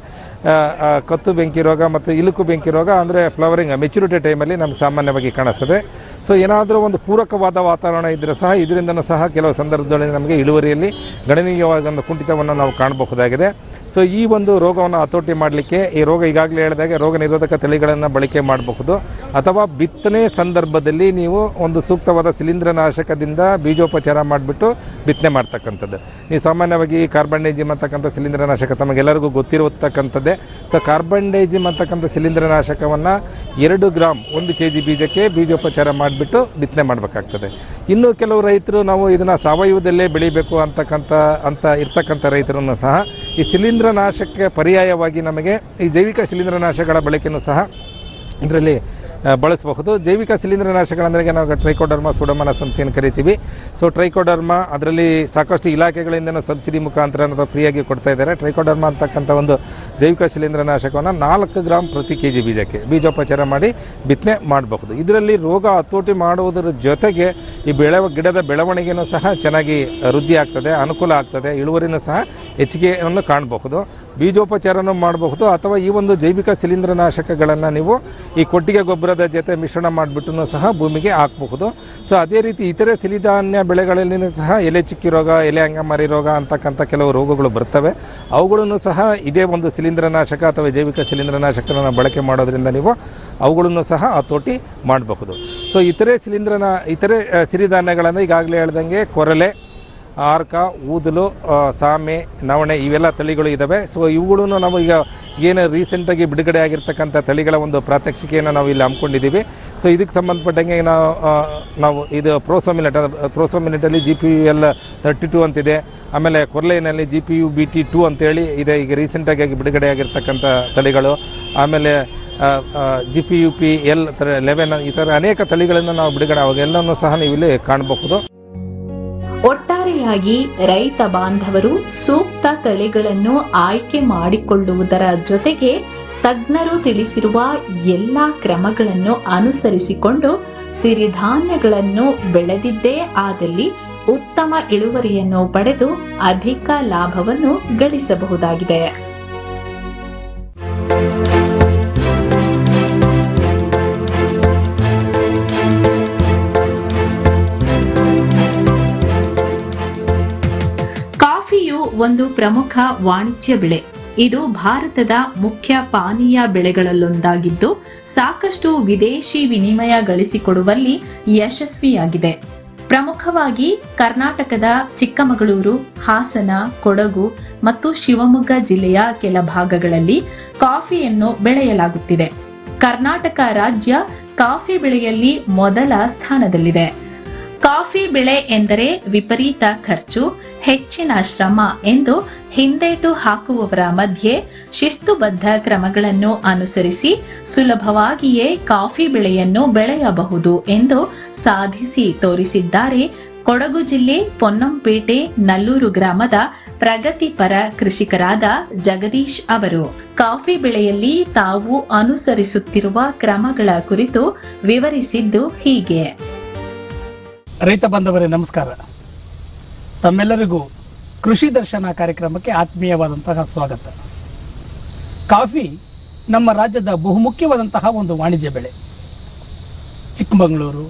ಕತ್ತು ಬೆಂಕಿ ರೋಗ ಮತ್ತು ಇಲುಕು ಬೆಂಕಿ ರೋಗ ಅಂದರೆ ಫ್ಲವರಿಂಗ್ ಮೆಚುರಿಟಿ ಟೈಮಲ್ಲಿ ನಮ್ಗೆ ಸಾಮಾನ್ಯವಾಗಿ ಕಾಣಿಸ್ತದೆ. ಸೊ ಏನಾದರೂ ಒಂದು ಪೂರಕವಾದ ವಾತಾವರಣ ಇದ್ದರೆ ಸಹ ಇದರಿಂದನೂ ಸಹ ಕೆಲವು ಸಂದರ್ಭದಲ್ಲಿ ನಮಗೆ ಇಳುವರಿಯಲ್ಲಿ ಗಣನೀಯವಾದ ಒಂದು ಕುಂಠಿತವನ್ನು ನಾವು ಕಾಣಬಹುದಾಗಿದೆ. ಸೊ ಈ ಒಂದು ರೋಗವನ್ನು ಹತೋಟಿ ಮಾಡಲಿಕ್ಕೆ, ಈ ರೋಗ ಈಗಾಗಲೇ ಹೇಳಿದಾಗೆ ರೋಗ ನಿರೋಧಕ ತಳಿಗಳನ್ನು ಬಳಕೆ ಮಾಡಬಹುದು. ಅಥವಾ ಬಿತ್ತನೆ ಸಂದರ್ಭದಲ್ಲಿ ನೀವು ಒಂದು ಸೂಕ್ತವಾದ ಶಿಲೀಂಧ್ರನಾಶಕದಿಂದ ಬೀಜೋಪಚಾರ ಮಾಡಿಬಿಟ್ಟು ಬಿತ್ತನೆ ಮಾಡ್ತಕ್ಕಂಥದ್ದು. ನೀವು ಸಾಮಾನ್ಯವಾಗಿ ಕಾರ್ಬನ್ ಡೈಜಿಮ್ ಅಂತಕ್ಕಂಥ ಶಿಲೀಂಧ್ರನಾಶಕ ತಮಗೆಲ್ಲರಿಗೂ ಗೊತ್ತಿರತಕ್ಕಂಥದ್ದೇ. ಸೊ ಕಾರ್ಬನ್ ಡೈಜಿಮ್ ಅಂತಕ್ಕಂಥ ಶಿಲೀಂಧ್ರನಾಶಕವನ್ನು ಎರಡು ಗ್ರಾಮ್ ಒಂದು ಕೆ ಜಿ ಬೀಜಕ್ಕೆ ಬೀಜೋಪಚಾರ ಮಾಡಿಬಿಟ್ಟು ಬಿತ್ತನೆ ಮಾಡಬೇಕಾಗ್ತದೆ. ಇನ್ನು ಕೆಲವು ರೈತರು ನಾವು ಇದನ್ನು ಸಾವಯವದಲ್ಲೇ ಬೆಳಿಬೇಕು ಅಂತಕ್ಕಂಥ, ಅಂತ ಇರ್ತಕ್ಕಂಥ ರೈತರನ್ನು ಸಹ ಈ ಶಿಲೀಂಧ್ರನಾಶಕ್ಕೆ ಪರ್ಯಾಯವಾಗಿ ನಮಗೆ ಈ ಜೈವಿಕ ಶಿಲೀಂಧ್ರನಾಶಕಗಳ ಬಳಕೆಯೂ ಸಹ ಇದರಲ್ಲಿ ಬಳಸಬಹುದು. ಜೈವಿಕ ಶಿಲೀಂಧ್ರನಾಶಕಗಳಂದ್ರೆ ನಾವು ಟ್ರೈಕೋಡರ್ಮಾ ಸುಡಮನಸ್ ಅಂತ ಏನು ಕರಿತೀವಿ. ಸೊ ಟ್ರೈಕೋಡರ್ಮಾ ಅದರಲ್ಲಿ ಸಾಕಷ್ಟು ಇಲಾಖೆಗಳಿಂದ ಸಬ್ಸಿಡಿ ಮುಖಾಂತರ ಫ್ರೀಯಾಗಿ ಕೊಡ್ತಾ ಇದ್ದಾರೆ. ಟ್ರೈಕೋಡರ್ಮಾ ಅಂತಕ್ಕಂಥ ಒಂದು ಜೈವಿಕ ಶಿಲೀಂಧ್ರನಾಶಕವನ್ನು ನಾಲ್ಕು ಗ್ರಾಮ್ ಪ್ರತಿ ಕೆ ಜಿ ಬೀಜಕ್ಕೆ ಬೀಜೋಪಚಾರ ಮಾಡಿ ಬಿತ್ತನೆ ಮಾಡಬಹುದು. ಇದರಲ್ಲಿ ರೋಗ ಹತೋಟಿ ಮಾಡುವುದರ ಜೊತೆಗೆ ಈ ಬೆಳೆ ಗಿಡದ ಬೆಳವಣಿಗೆನೂ ಸಹ ಚೆನ್ನಾಗಿ ವೃದ್ಧಿ ಆಗ್ತದೆ ಅನುಕೂಲ ಆಗ್ತದೆ, ಇಳುವರಿನೂ ಸಹ ಹೆಚ್ಚಿಗೆಯನ್ನು ಕಾಣಬಹುದು. ಬೀಜೋಪಚಾರನೂ ಮಾಡಬಹುದು ಅಥವಾ ಈ ಒಂದು ಜೈವಿಕ ಶಿಲೀಂಧ್ರನಾಶಕಗಳನ್ನು ನೀವು ಈ ಕೊಟ್ಟಿಗೆ ಗೊಬ್ಬರದ ಜೊತೆ ಮಿಶ್ರಣ ಮಾಡಿಬಿಟ್ಟು ಸಹ ಭೂಮಿಗೆ ಹಾಕಬಹುದು. ಸೊ ಅದೇ ರೀತಿ ಇತರೆ ಸಿರಿಧಾನ್ಯ ಬೆಳೆಗಳಲ್ಲಿ ಸಹ ಎಲೆ ಚಿಕ್ಕಿ ರೋಗ, ಎಲೆ ಅಂಗಮಾರಿ ರೋಗ ಅಂತಕ್ಕಂಥ ಕೆಲವು ರೋಗಗಳು ಬರ್ತವೆ. ಅವುಗಳನ್ನು ಸಹ ಇದೇ ಒಂದು ಶಿಲೀಂಧ್ರನಾಶಕ ಅಥವಾ ಜೈವಿಕ ಶಿಲೀಂಧ್ರನಾಶಕವನ್ನು ಬಳಕೆ ಮಾಡೋದ್ರಿಂದ ನೀವು ಅವುಗಳನ್ನು ಸಹ ಹತೋಟಿ ಮಾಡಬಹುದು. ಸೊ ಇತರೆ ಶಿಲೀಂಧ್ರನ ಇತರೆ ಸಿರಿಧಾನ್ಯಗಳನ್ನು ಈಗಾಗಲೇ ಹೇಳ್ದಂಗೆ ಕೊರಲೆ ಆರ್ಕ, ಊದಲು ಸಾಮೆ, ನವಣೆ ಇವೆಲ್ಲ ತಳಿಗಳು ಇದ್ದಾವೆ ಸೊ ಇವುಗಳನ್ನು ನಾವು ಈಗ ಏನು ರೀಸೆಂಟಾಗಿ ಬಿಡುಗಡೆ ಆಗಿರ್ತಕ್ಕಂಥ ತಳಿಗಳ ಒಂದು ಪ್ರಾತ್ಯಕ್ಷಿಕೆಯನ್ನು ನಾವು ಇಲ್ಲಿ ಹಮ್ಮಿಕೊಂಡಿದ್ದೀವಿ. ಸೊ ಇದಕ್ಕೆ ಸಂಬಂಧಪಟ್ಟಂಗೆ ನಾವು ನಾವು ಇದು ಪ್ರೋಸೋಮಿನೆಟ್ ಪ್ರೋಸೋಮಿನೆಟಲ್ಲಿ G P U L thirty two ಅಂತಿದೆ. ಆಮೇಲೆ ಕೊರ್ಲೈನಲ್ಲಿ G P U B T two ಅಂತೇಳಿ ಇದೆ. ಈಗ ರೀಸೆಂಟಾಗಿ ಬಿಡುಗಡೆ ಆಗಿರ್ತಕ್ಕಂಥ ತಳಿಗಳು. ಆಮೇಲೆ G P U P L eleven ಈ ಥರ ಅನೇಕ ತಳಿಗಳನ್ನು ನಾವು ಬಿಡುಗಡೆ ಅವಾಗೆಲ್ಲವೂ ಸಹ ನೀವು ಇಲ್ಲಿ ಕಾಣಬಹುದು. ಒಟ್ಟಾರೆಯಾಗಿ ರೈತ ಬಾಂಧವರು ಸೂಕ್ತ ತಳಿಗಳನ್ನು ಆಯ್ಕೆ ಮಾಡಿಕೊಳ್ಳುವುದರ ಜೊತೆಗೆ ತಜ್ಞರು ತಿಳಿಸಿರುವ ಎಲ್ಲ ಕ್ರಮಗಳನ್ನು ಅನುಸರಿಸಿಕೊಂಡು ಸಿರಿಧಾನ್ಯಗಳನ್ನು ಬೆಳೆದಿದ್ದೇ ಆದಲ್ಲಿ ಉತ್ತಮ ಇಳುವರಿಯನ್ನು ಪಡೆದು ಅಧಿಕ ಲಾಭವನ್ನು ಗಳಿಸಬಹುದಾಗಿದೆ. ಒಂದು ಪ್ರಮುಖ ವಾಣಿಜ್ಯ ಬೆಳೆ. ಇದು ಭಾರತದ ಮುಖ್ಯ ಪಾನೀಯ ಬೆಳೆಗಳಲ್ಲೊಂದಾಗಿದ್ದು, ಸಾಕಷ್ಟು ವಿದೇಶಿ ವಿನಿಮಯ ಗಳಿಸಿಕೊಡುವಲ್ಲಿ ಯಶಸ್ವಿಯಾಗಿದೆ. ಪ್ರಮುಖವಾಗಿ ಕರ್ನಾಟಕದ ಚಿಕ್ಕಮಗಳೂರು, ಹಾಸನ, ಕೊಡಗು ಮತ್ತು ಶಿವಮೊಗ್ಗ ಜಿಲ್ಲೆಯ ಕೆಲ ಭಾಗಗಳಲ್ಲಿ ಕಾಫಿಯನ್ನು ಬೆಳೆಯಲಾಗುತ್ತಿದೆ. ಕರ್ನಾಟಕ ರಾಜ್ಯ ಕಾಫಿ ಬೆಳೆಯಲ್ಲಿ ಮೊದಲ ಸ್ಥಾನದಲ್ಲಿದೆ. ಕಾಫಿ ಬೆಳೆ ಎಂದರೆ ವಿಪರೀತ ಖರ್ಚು, ಹೆಚ್ಚಿನ ಶ್ರಮ ಎಂದು ಹಿಂದೇಟು ಹಾಕುವವರ ಮಧ್ಯೆ ಶಿಸ್ತುಬದ್ಧ ಕ್ರಮಗಳನ್ನು ಅನುಸರಿಸಿ ಸುಲಭವಾಗಿಯೇ ಕಾಫಿ ಬೆಳೆಯನ್ನು ಬೆಳೆಯಬಹುದು ಎಂದು ಸಾಧಿಸಿ ತೋರಿಸಿದ್ದಾರೆ ಕೊಡಗು ಜಿಲ್ಲೆ ಪೊನ್ನಂಪೇಟೆ, ನಲ್ಲೂರು ಗ್ರಾಮದ ಪ್ರಗತಿಪರ ಕೃಷಿಕರಾದ ಜಗದೀಶ್ ಅವರು. ಕಾಫಿ ಬೆಳೆಯಲ್ಲಿ ತಾವು ಅನುಸರಿಸುತ್ತಿರುವ ಕ್ರಮಗಳ ಕುರಿತು ವಿವರಿಸಿದ್ದು ಹೀಗೆ. ರೈತ ಬಾಂಧವರೇ, ನಮಸ್ಕಾರ. ತಮ್ಮೆಲ್ಲರಿಗೂ ಕೃಷಿ ದರ್ಶನ ಕಾರ್ಯಕ್ರಮಕ್ಕೆ ಆತ್ಮೀಯವಾದಂತಹ ಸ್ವಾಗತ. ಕಾಫಿ ನಮ್ಮ ರಾಜ್ಯದ ಬಹುಮುಖ್ಯವಾದಂತಹ ಒಂದು ವಾಣಿಜ್ಯ ಬೆಳೆ. ಚಿಕ್ಕಮಗಳೂರು,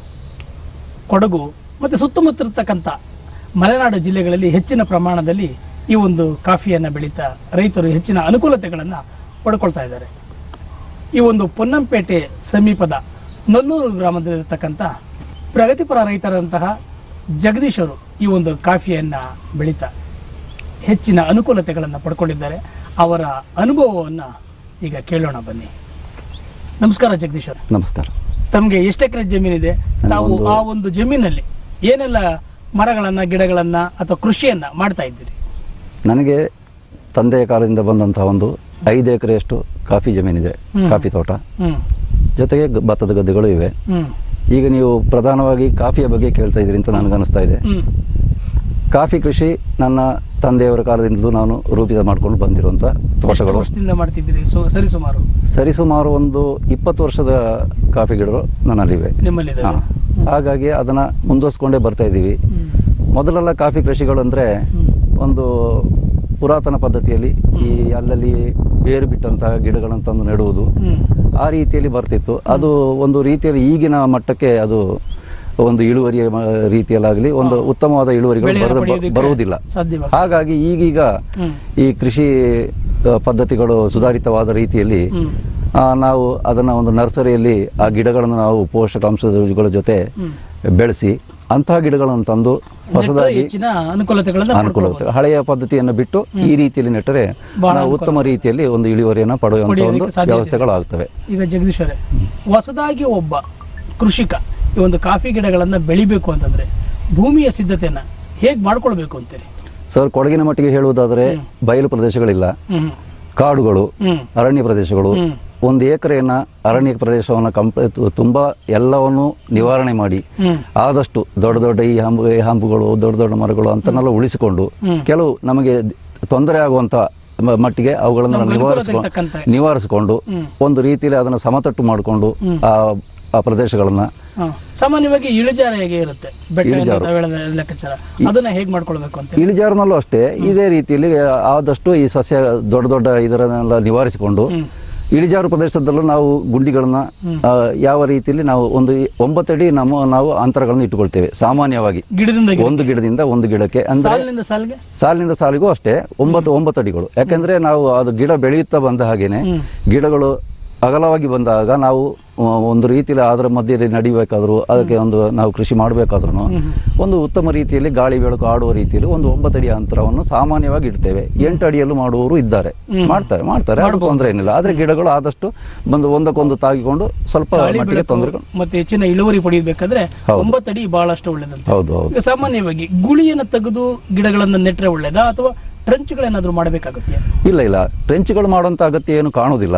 ಕೊಡಗು ಮತ್ತು ಸುತ್ತಮುತ್ತಲಿರ್ತಕ್ಕಂಥ ಮಲೆನಾಡು ಜಿಲ್ಲೆಗಳಲ್ಲಿ ಹೆಚ್ಚಿನ ಪ್ರಮಾಣದಲ್ಲಿ ಈ ಒಂದು ಕಾಫಿಯನ್ನು ಬೆಳೀತಾ ರೈತರು ಹೆಚ್ಚಿನ ಅನುಕೂಲತೆಗಳನ್ನು ಪಡ್ಕೊಳ್ತಾ ಇದ್ದಾರೆ. ಈ ಒಂದು ಪೊನ್ನಂಪೇಟೆ ಸಮೀಪದ ನಲ್ಲೂರು ಗ್ರಾಮದಲ್ಲಿರ್ತಕ್ಕಂಥ ಪ್ರಗತಿಪರ ರೈತರಂತಹ ಜಗದೀಶರು ಈ ಒಂದು ಕಾಫಿಯನ್ನು ಬೆಳೀತಾ ಹೆಚ್ಚಿನ ಅನುಕೂಲತೆಗಳನ್ನು ಪಡ್ಕೊಂಡಿದ್ದಾರೆ. ಅವರ ಅನುಭವವನ್ನು ಈಗ ಕೇಳೋಣ ಬನ್ನಿ. ನಮಸ್ಕಾರ ಜಗದೀಶ್ ಅವರು ನಮಸ್ಕಾರ. ತಮಗೆ ಎಷ್ಟು ಎಕರೆ ಜಮೀನಿದೆ? ತಾವು ನನಗೊಂದು- ಆ ಒಂದು ಜಮೀನಲ್ಲಿ ಏನೆಲ್ಲ ಮರಗಳನ್ನು ಗಿಡಗಳನ್ನು ಅಥವಾ ಕೃಷಿಯನ್ನು ಮಾಡ್ತಾ ಇದ್ದೀರಿ? ನನಗೆ ತಂದೆಯ ಕಾಲದಿಂದ ಬಂದಂತಹ ಒಂದು ಐದು ಎಕರೆಯಷ್ಟು ಕಾಫಿ ಜಮೀನಿದೆ. ಕಾಫಿ ತೋಟ. ಜೊತೆಗೆ ಭತ್ತದ ಗದ್ದೆಗಳು ಇವೆ. ಈಗ ನೀವು ಪ್ರಧಾನವಾಗಿ ಕಾಫಿಯ ಬಗ್ಗೆ ಕೇಳ್ತಾ ಇದ್ದೀರಿ ಅಂತ ನನಗನ್ನಿಸ್ತಾ ಇದೆ. ಕಾಫಿ ಕೃಷಿ ನನ್ನ ತಂದೆಯವರ ಕಾಲದಿಂದಲೂ ನಾನು ರೂಪಿತ ಮಾಡಿಕೊಂಡು ಬಂದಿರುವಂಥ ತೋಟಗಳು. ವರ್ಷದಿಂದ ಮಾಡ್ತಿದ್ದೀರಿ? ಸೊ ಸರಿಸುಮಾರು ಸರಿಸುಮಾರು ಒಂದು ಇಪ್ಪತ್ತು ವರ್ಷದ ಕಾಫಿ ಗಿಡಗಳು ನನ್ನಲ್ಲಿವೆ. ಹಾಂ. ಹಾಗಾಗಿ ಅದನ್ನು ಮುಂದುವರಿಸ್ಕೊಂಡೇ ಬರ್ತಾ ಇದ್ದೀವಿ. ಮೊದಲೆಲ್ಲ ಕಾಫಿ ಕೃಷಿಗಳು ಅಂದ್ರೆ ಒಂದು ಪುರಾತನ ಪದ್ಧತಿಯಲ್ಲಿ ಈ ಅಲ್ಲಲ್ಲಿ ಬೇರು ಬಿಟ್ಟಂತಹ ಗಿಡಗಳನ್ನು ತಂದು ನೆಡುವುದು ಆ ರೀತಿಯಲ್ಲಿ ಬರ್ತಿತ್ತು. ಅದು ಒಂದು ರೀತಿಯಲ್ಲಿ ಈಗಿನ ಮಟ್ಟಕ್ಕೆ ಅದು ಒಂದು ಇಳುವರಿಯ ರೀತಿಯಲ್ಲಾಗಲಿ ಒಂದು ಉತ್ತಮವಾದ ಇಳುವರಿಗಳು ಬರೆದು ಬರುವುದಿಲ್ಲ. ಹಾಗಾಗಿ ಈಗೀಗ ಈ ಕೃಷಿ ಪದ್ಧತಿಗಳು ಸುಧಾರಿತವಾದ ರೀತಿಯಲ್ಲಿ ನಾವು ಅದನ್ನ ಒಂದು ನರ್ಸರಿಯಲ್ಲಿ ಆ ಗಿಡಗಳನ್ನು ನಾವು ಪೋಷಕಾಂಶಗಳ ಜೊತೆ ಬೆಳೆಸಿ ಅಂತಹ ಗಿಡಗಳನ್ನು ತಂದು ಹೊಸದಾಗಿ ಹೆಚ್ಚಿನ ಅನುಕೂಲತೆಗಳನ್ನ ಅನುಕೂಲ ಹಳೆಯ ಪದ್ಧತಿಯನ್ನು ಬಿಟ್ಟು ಈ ರೀತಿಯಲ್ಲಿ ನೆಟ್ಟರೆ ಉತ್ತಮ ರೀತಿಯಲ್ಲಿ ಒಂದು ಇಳುವರಿಯನ್ನು ಪಡೆಯುವಂತಹ ಒಂದು ವ್ಯವಸ್ಥೆಗಳಾಗ್ತವೆ. ಈಗ ಜಗದೀಶ್ವರೇ ಹೊಸದಾಗಿ ಒಬ್ಬ ಕೃಷಿಕ ಈ ಒಂದು ಕಾಫಿ ಗಿಡಗಳನ್ನ ಬೆಳಿಬೇಕು ಅಂತಂದ್ರೆ ಭೂಮಿಯ ಸಿದ್ಧತೆಯನ್ನ ಹೇಗ್ ಮಾಡ್ಕೊಳ್ಬೇಕು ಅಂತೀರಿ? ಸರ್ ಕೊಡಗಿನ ಮಟ್ಟಿಗೆ ಹೇಳುವುದಾದರೆ ಬಯಲು ಪ್ರದೇಶಗಳಿಲ್ಲ. ಕಾಡುಗಳು ಅರಣ್ಯ ಪ್ರದೇಶಗಳು. ಒಂದು ಎಕರೆಯನ್ನ ಅರಣ್ಯ ಪ್ರದೇಶವನ್ನು ಕಂಪ್ಲೀ ತುಂಬಾ ಎಲ್ಲವನ್ನು ನಿವಾರಣೆ ಮಾಡಿ ಆದಷ್ಟು ದೊಡ್ಡ ದೊಡ್ಡ ಈ ಹಂಬು ಈ ಹಂಬುಗಳು ದೊಡ್ಡ ದೊಡ್ಡ ಮರಗಳು ಅಂತನೆಲ್ಲ ಉಳಿಸಿಕೊಂಡು ಕೆಲವು ನಮಗೆ ತೊಂದರೆ ಆಗುವಂತ ಮಟ್ಟಿಗೆ ಅವುಗಳನ್ನು ನಿವಾರಿಸಿಕೊಂಡು ನಿವಾರಿಸಿಕೊಂಡು ಒಂದು ರೀತಿಯಲ್ಲಿ ಅದನ್ನು ಸಮತಟ್ಟು ಮಾಡಿಕೊಂಡು ಆ ಆ ಪ್ರದೇಶಗಳನ್ನ ಸಾಮಾನ್ಯವಾಗಿ ಇಳಿಜಾರ ಹೇಗೆ ಇರುತ್ತೆ ಇಳಿಜಾರು. ಲೆಕ್ಕಾಚಾರ. ಅದನ್ನ ಹೇಗೆ ಮಾಡ್ಕೊಳ್ಬೇಕು ಅಂತ? ಇಳಿಜಾರನಲ್ಲೂ ಅಷ್ಟೇ ಇದೇ ರೀತಿಯಲ್ಲಿ ಆದಷ್ಟು ಈ ಸಸ್ಯ ದೊಡ್ಡ ದೊಡ್ಡ ಇದರನ್ನೆಲ್ಲ ನಿವಾರಿಸಿಕೊಂಡು ಇಳಿಜಾರು ಪ್ರದೇಶದಲ್ಲೂ ನಾವು ಗುಂಡಿಗಳನ್ನ ಯಾವ ರೀತಿಯಲ್ಲಿ ನಾವು ಒಂದು ಒಂಬತ್ತಡಿ ನಮ್ಮ ನಾವು ಅಂತರಗಳನ್ನು ಇಟ್ಟುಕೊಳ್ತೇವೆ ಸಾಮಾನ್ಯವಾಗಿ. ಗಿಡದಿಂದ ಗಿಡ. ಒಂದು ಗಿಡದಿಂದ ಒಂದು ಗಿಡಕ್ಕೆ. ಅಂದ್ರೆ ಸಾಲಿನಿಂದ ಸಾಲಿಗೆ? ಅಷ್ಟೇ ಒಂಬತ್ತು ಒಂಬತ್ತು ಅಡಿಗಳು ಯಾಕಂದ್ರೆ ನಾವು ಅದು ಗಿಡ ಬೆಳೆಯುತ್ತಾ ಬಂದ ಹಾಗೇನೆ ಗಿಡಗಳು ಅಗಲವಾಗಿ ಬಂದಾಗ ನಾವು ಒಂದು ರೀತಿಯಲ್ಲಿ ಅದರ ಮಧ್ಯದಲ್ಲಿ ನಡಿಬೇಕಾದ್ರೂ ಅದಕ್ಕೆ ಒಂದು ನಾವು ಕೃಷಿ ಮಾಡಬೇಕಾದ್ರೂ ಒಂದು ಉತ್ತಮ ರೀತಿಯಲ್ಲಿ ಗಾಳಿ ಬೆಳಕು ಆಡುವ ರೀತಿಯಲ್ಲಿ ಒಂದು ಒಂಬತ್ತು ಅಡಿ ಅಂತರವನ್ನು ಸಾಮಾನ್ಯವಾಗಿ ಇಡ್ತೇವೆ. ಎಂಟು ಅಡಿಯಲ್ಲೂ ಮಾಡುವವರು ಇದ್ದಾರೆ. ಮಾಡ್ತಾರೆ ಮಾಡ್ತಾರೆ. ತೊಂದರೆ ಏನಿಲ್ಲ. ಆದ್ರೆ ಗಿಡಗಳು ಆದಷ್ಟು ಬಂದು ಒಂದಕ್ಕೊಂದು ತಾಗಿಕೊಂಡು ಸ್ವಲ್ಪ ಮಟ್ಟಿಗೆ ತೊಂದರೆ ಮತ್ತೆ ಹೆಚ್ಚಿನ ಇಳುವರಿ ಪಡೆಯಬೇಕಾದ್ರೆ ಒಂಬತ್ತಡಿ ಒಂಬತ್ತು ಅಡಿ ಬಹಳಷ್ಟು ಒಳ್ಳೇದಂತ. ಹೌದು ಹೌದು. ಸಾಮಾನ್ಯವಾಗಿ ಗುಳಿಯನ್ನ ತೆಗೆದು ಗಿಡಗಳನ್ನು ನೆಟ್ಟರೆ ಒಳ್ಳೇದಾ ಅಥವಾ ಟ್ರೆಂಚ್ಗಳೇನಾದ್ರೂ ಮಾಡಬೇಕಾಗುತ್ತೆ? ಇಲ್ಲ ಇಲ್ಲ. ಟ್ರೆಂಚ್ಗಳು ಮಾಡುವಂತ ಅಗತ್ಯ ಏನು ಕಾಣುವುದಿಲ್ಲ.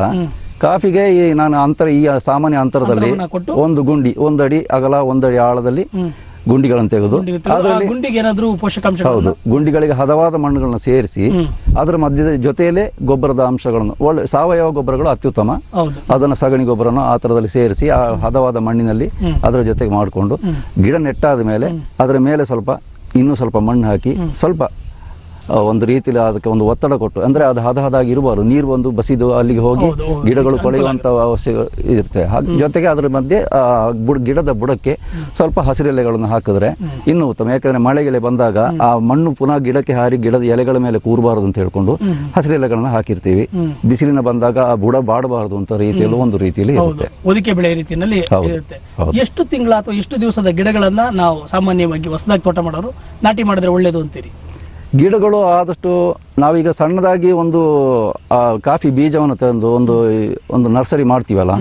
ಕಾಫಿಗೆ ಈ ನಾನು ಅಂತರ ಈ ಸಾಮಾನ್ಯ ಅಂತರದಲ್ಲಿ ಅಂತರವನ್ನ ಕೊಟ್ಟು? ಒಂದು ಗುಂಡಿ ಒಂದಡಿ ಅಗಲ ಒಂದಡಿ ಆಳದಲ್ಲಿ ಗುಂಡಿಗಳನ್ನು ತೆಗೆದು ಗುಂಡಿಗೆ ತೆಗೆದು ಆ ಅದರಲ್ಲಿ ಗುಂಡಿಗೆ ಏನಾದ್ರೂ ಪೋಷಕಾಂಶಗಳು ಹೌದು. ಗುಂಡಿಗಳಿಗೆ ಹದವಾದ ಮಣ್ಣುಗಳನ್ನು ಸೇರಿಸಿ ಅದರ ಮಧ್ಯದ ಜೊತೆಯಲ್ಲೇ ಗೊಬ್ಬರದ ಅಂಶಗಳನ್ನು ಒಳ್ಳೆ ಸಾವಯವ ಗೊಬ್ಬರಗಳು ಅತ್ಯುತ್ತಮ. ಹೌದು. ಅದನ್ನು ಸಗಣಿ ಗೊಬ್ಬರನ ಆ ತರದಲ್ಲಿ ಸೇರಿಸಿ ಆ ಹದವಾದ ಮಣ್ಣಿನಲ್ಲಿ ಅದರ ಜೊತೆಗೆ ಮಾಡಿಕೊಂಡು ಗಿಡ ನೆಟ್ಟಾದ ಮೇಲೆ ಅದರ ಮೇಲೆ ಸ್ವಲ್ಪ ಇನ್ನೂ ಸ್ವಲ್ಪ ಮಣ್ಣು ಹಾಕಿ ಸ್ವಲ್ಪ ಒಂದು ರೀತಿಯಲ್ಲಿ ಅದಕ್ಕೆ ಒಂದು ಒತ್ತಡ ಕೊಟ್ಟು ಅಂದ್ರೆ ಅದು ಹದ ಹದಾಗಿ ಇರಬಾರ್ದು. ನೀರು ಒಂದು ಬಸಿದು ಅಲ್ಲಿಗೆ ಹೋಗಿ. ಗಿಡಗಳು ಕೊಳೆಯುವಂತ ಅವಶ್ಯಕ ಇರುತ್ತೆ. ಜೊತೆಗೆ ಅದರ ಮಧ್ಯೆ ಬುಡ ಗಿಡದ ಬುಡಕ್ಕೆ ಸ್ವಲ್ಪ ಹಸಿರೆಲೆಗಳನ್ನು ಹಾಕಿದ್ರೆ ಇನ್ನೂ ಉತ್ತಮ. ಯಾಕಂದ್ರೆ ಮಳೆಗೆಲೆ ಬಂದಾಗ ಆ ಮಣ್ಣು ಪುನಃ ಗಿಡಕ್ಕೆ ಹಾರಿ ಗಿಡದ ಎಲೆಗಳ ಮೇಲೆ ಕೂರಬಾರದು ಅಂತ ಹೇಳ್ಕೊಂಡು ಹಸಿರೆಲೆಗಳನ್ನ ಹಾಕಿರ್ತೀವಿ. ಬಿಸಿಲಿನ ಬಂದಾಗ ಆ ಬುಡ ಬಾಡಬಾರದು ಅಂತ ರೀತಿಯಲ್ಲೂ ಒಂದು ರೀತಿಯಲ್ಲಿ ಇರುತ್ತೆ. ಒದಿಕೆ ಬೆಳೆ ರೀತಿಯಲ್ಲಿ. ಎಷ್ಟು ತಿಂಗಳ ಅಥವಾ ಎಷ್ಟು ದಿವಸದ ಗಿಡಗಳನ್ನ ನಾವು ಸಾಮಾನ್ಯವಾಗಿ ಹೊಸದಾಗಿ ತೋಟ ಮಾಡೋರು ನಾಟಿ ಮಾಡಿದ್ರೆ ಒಳ್ಳೇದು ಅಂತೀರಿ? ಗಿಡಗಳು ಆದಷ್ಟು ನಾವೀಗ ಸಣ್ಣದಾಗಿ ಒಂದು ಕಾಫಿ ಬೀಜವನ್ನು ತಂದು ಒಂದು ಒಂದು ನರ್ಸರಿ ಮಾಡ್ತೀವಲ್ಲ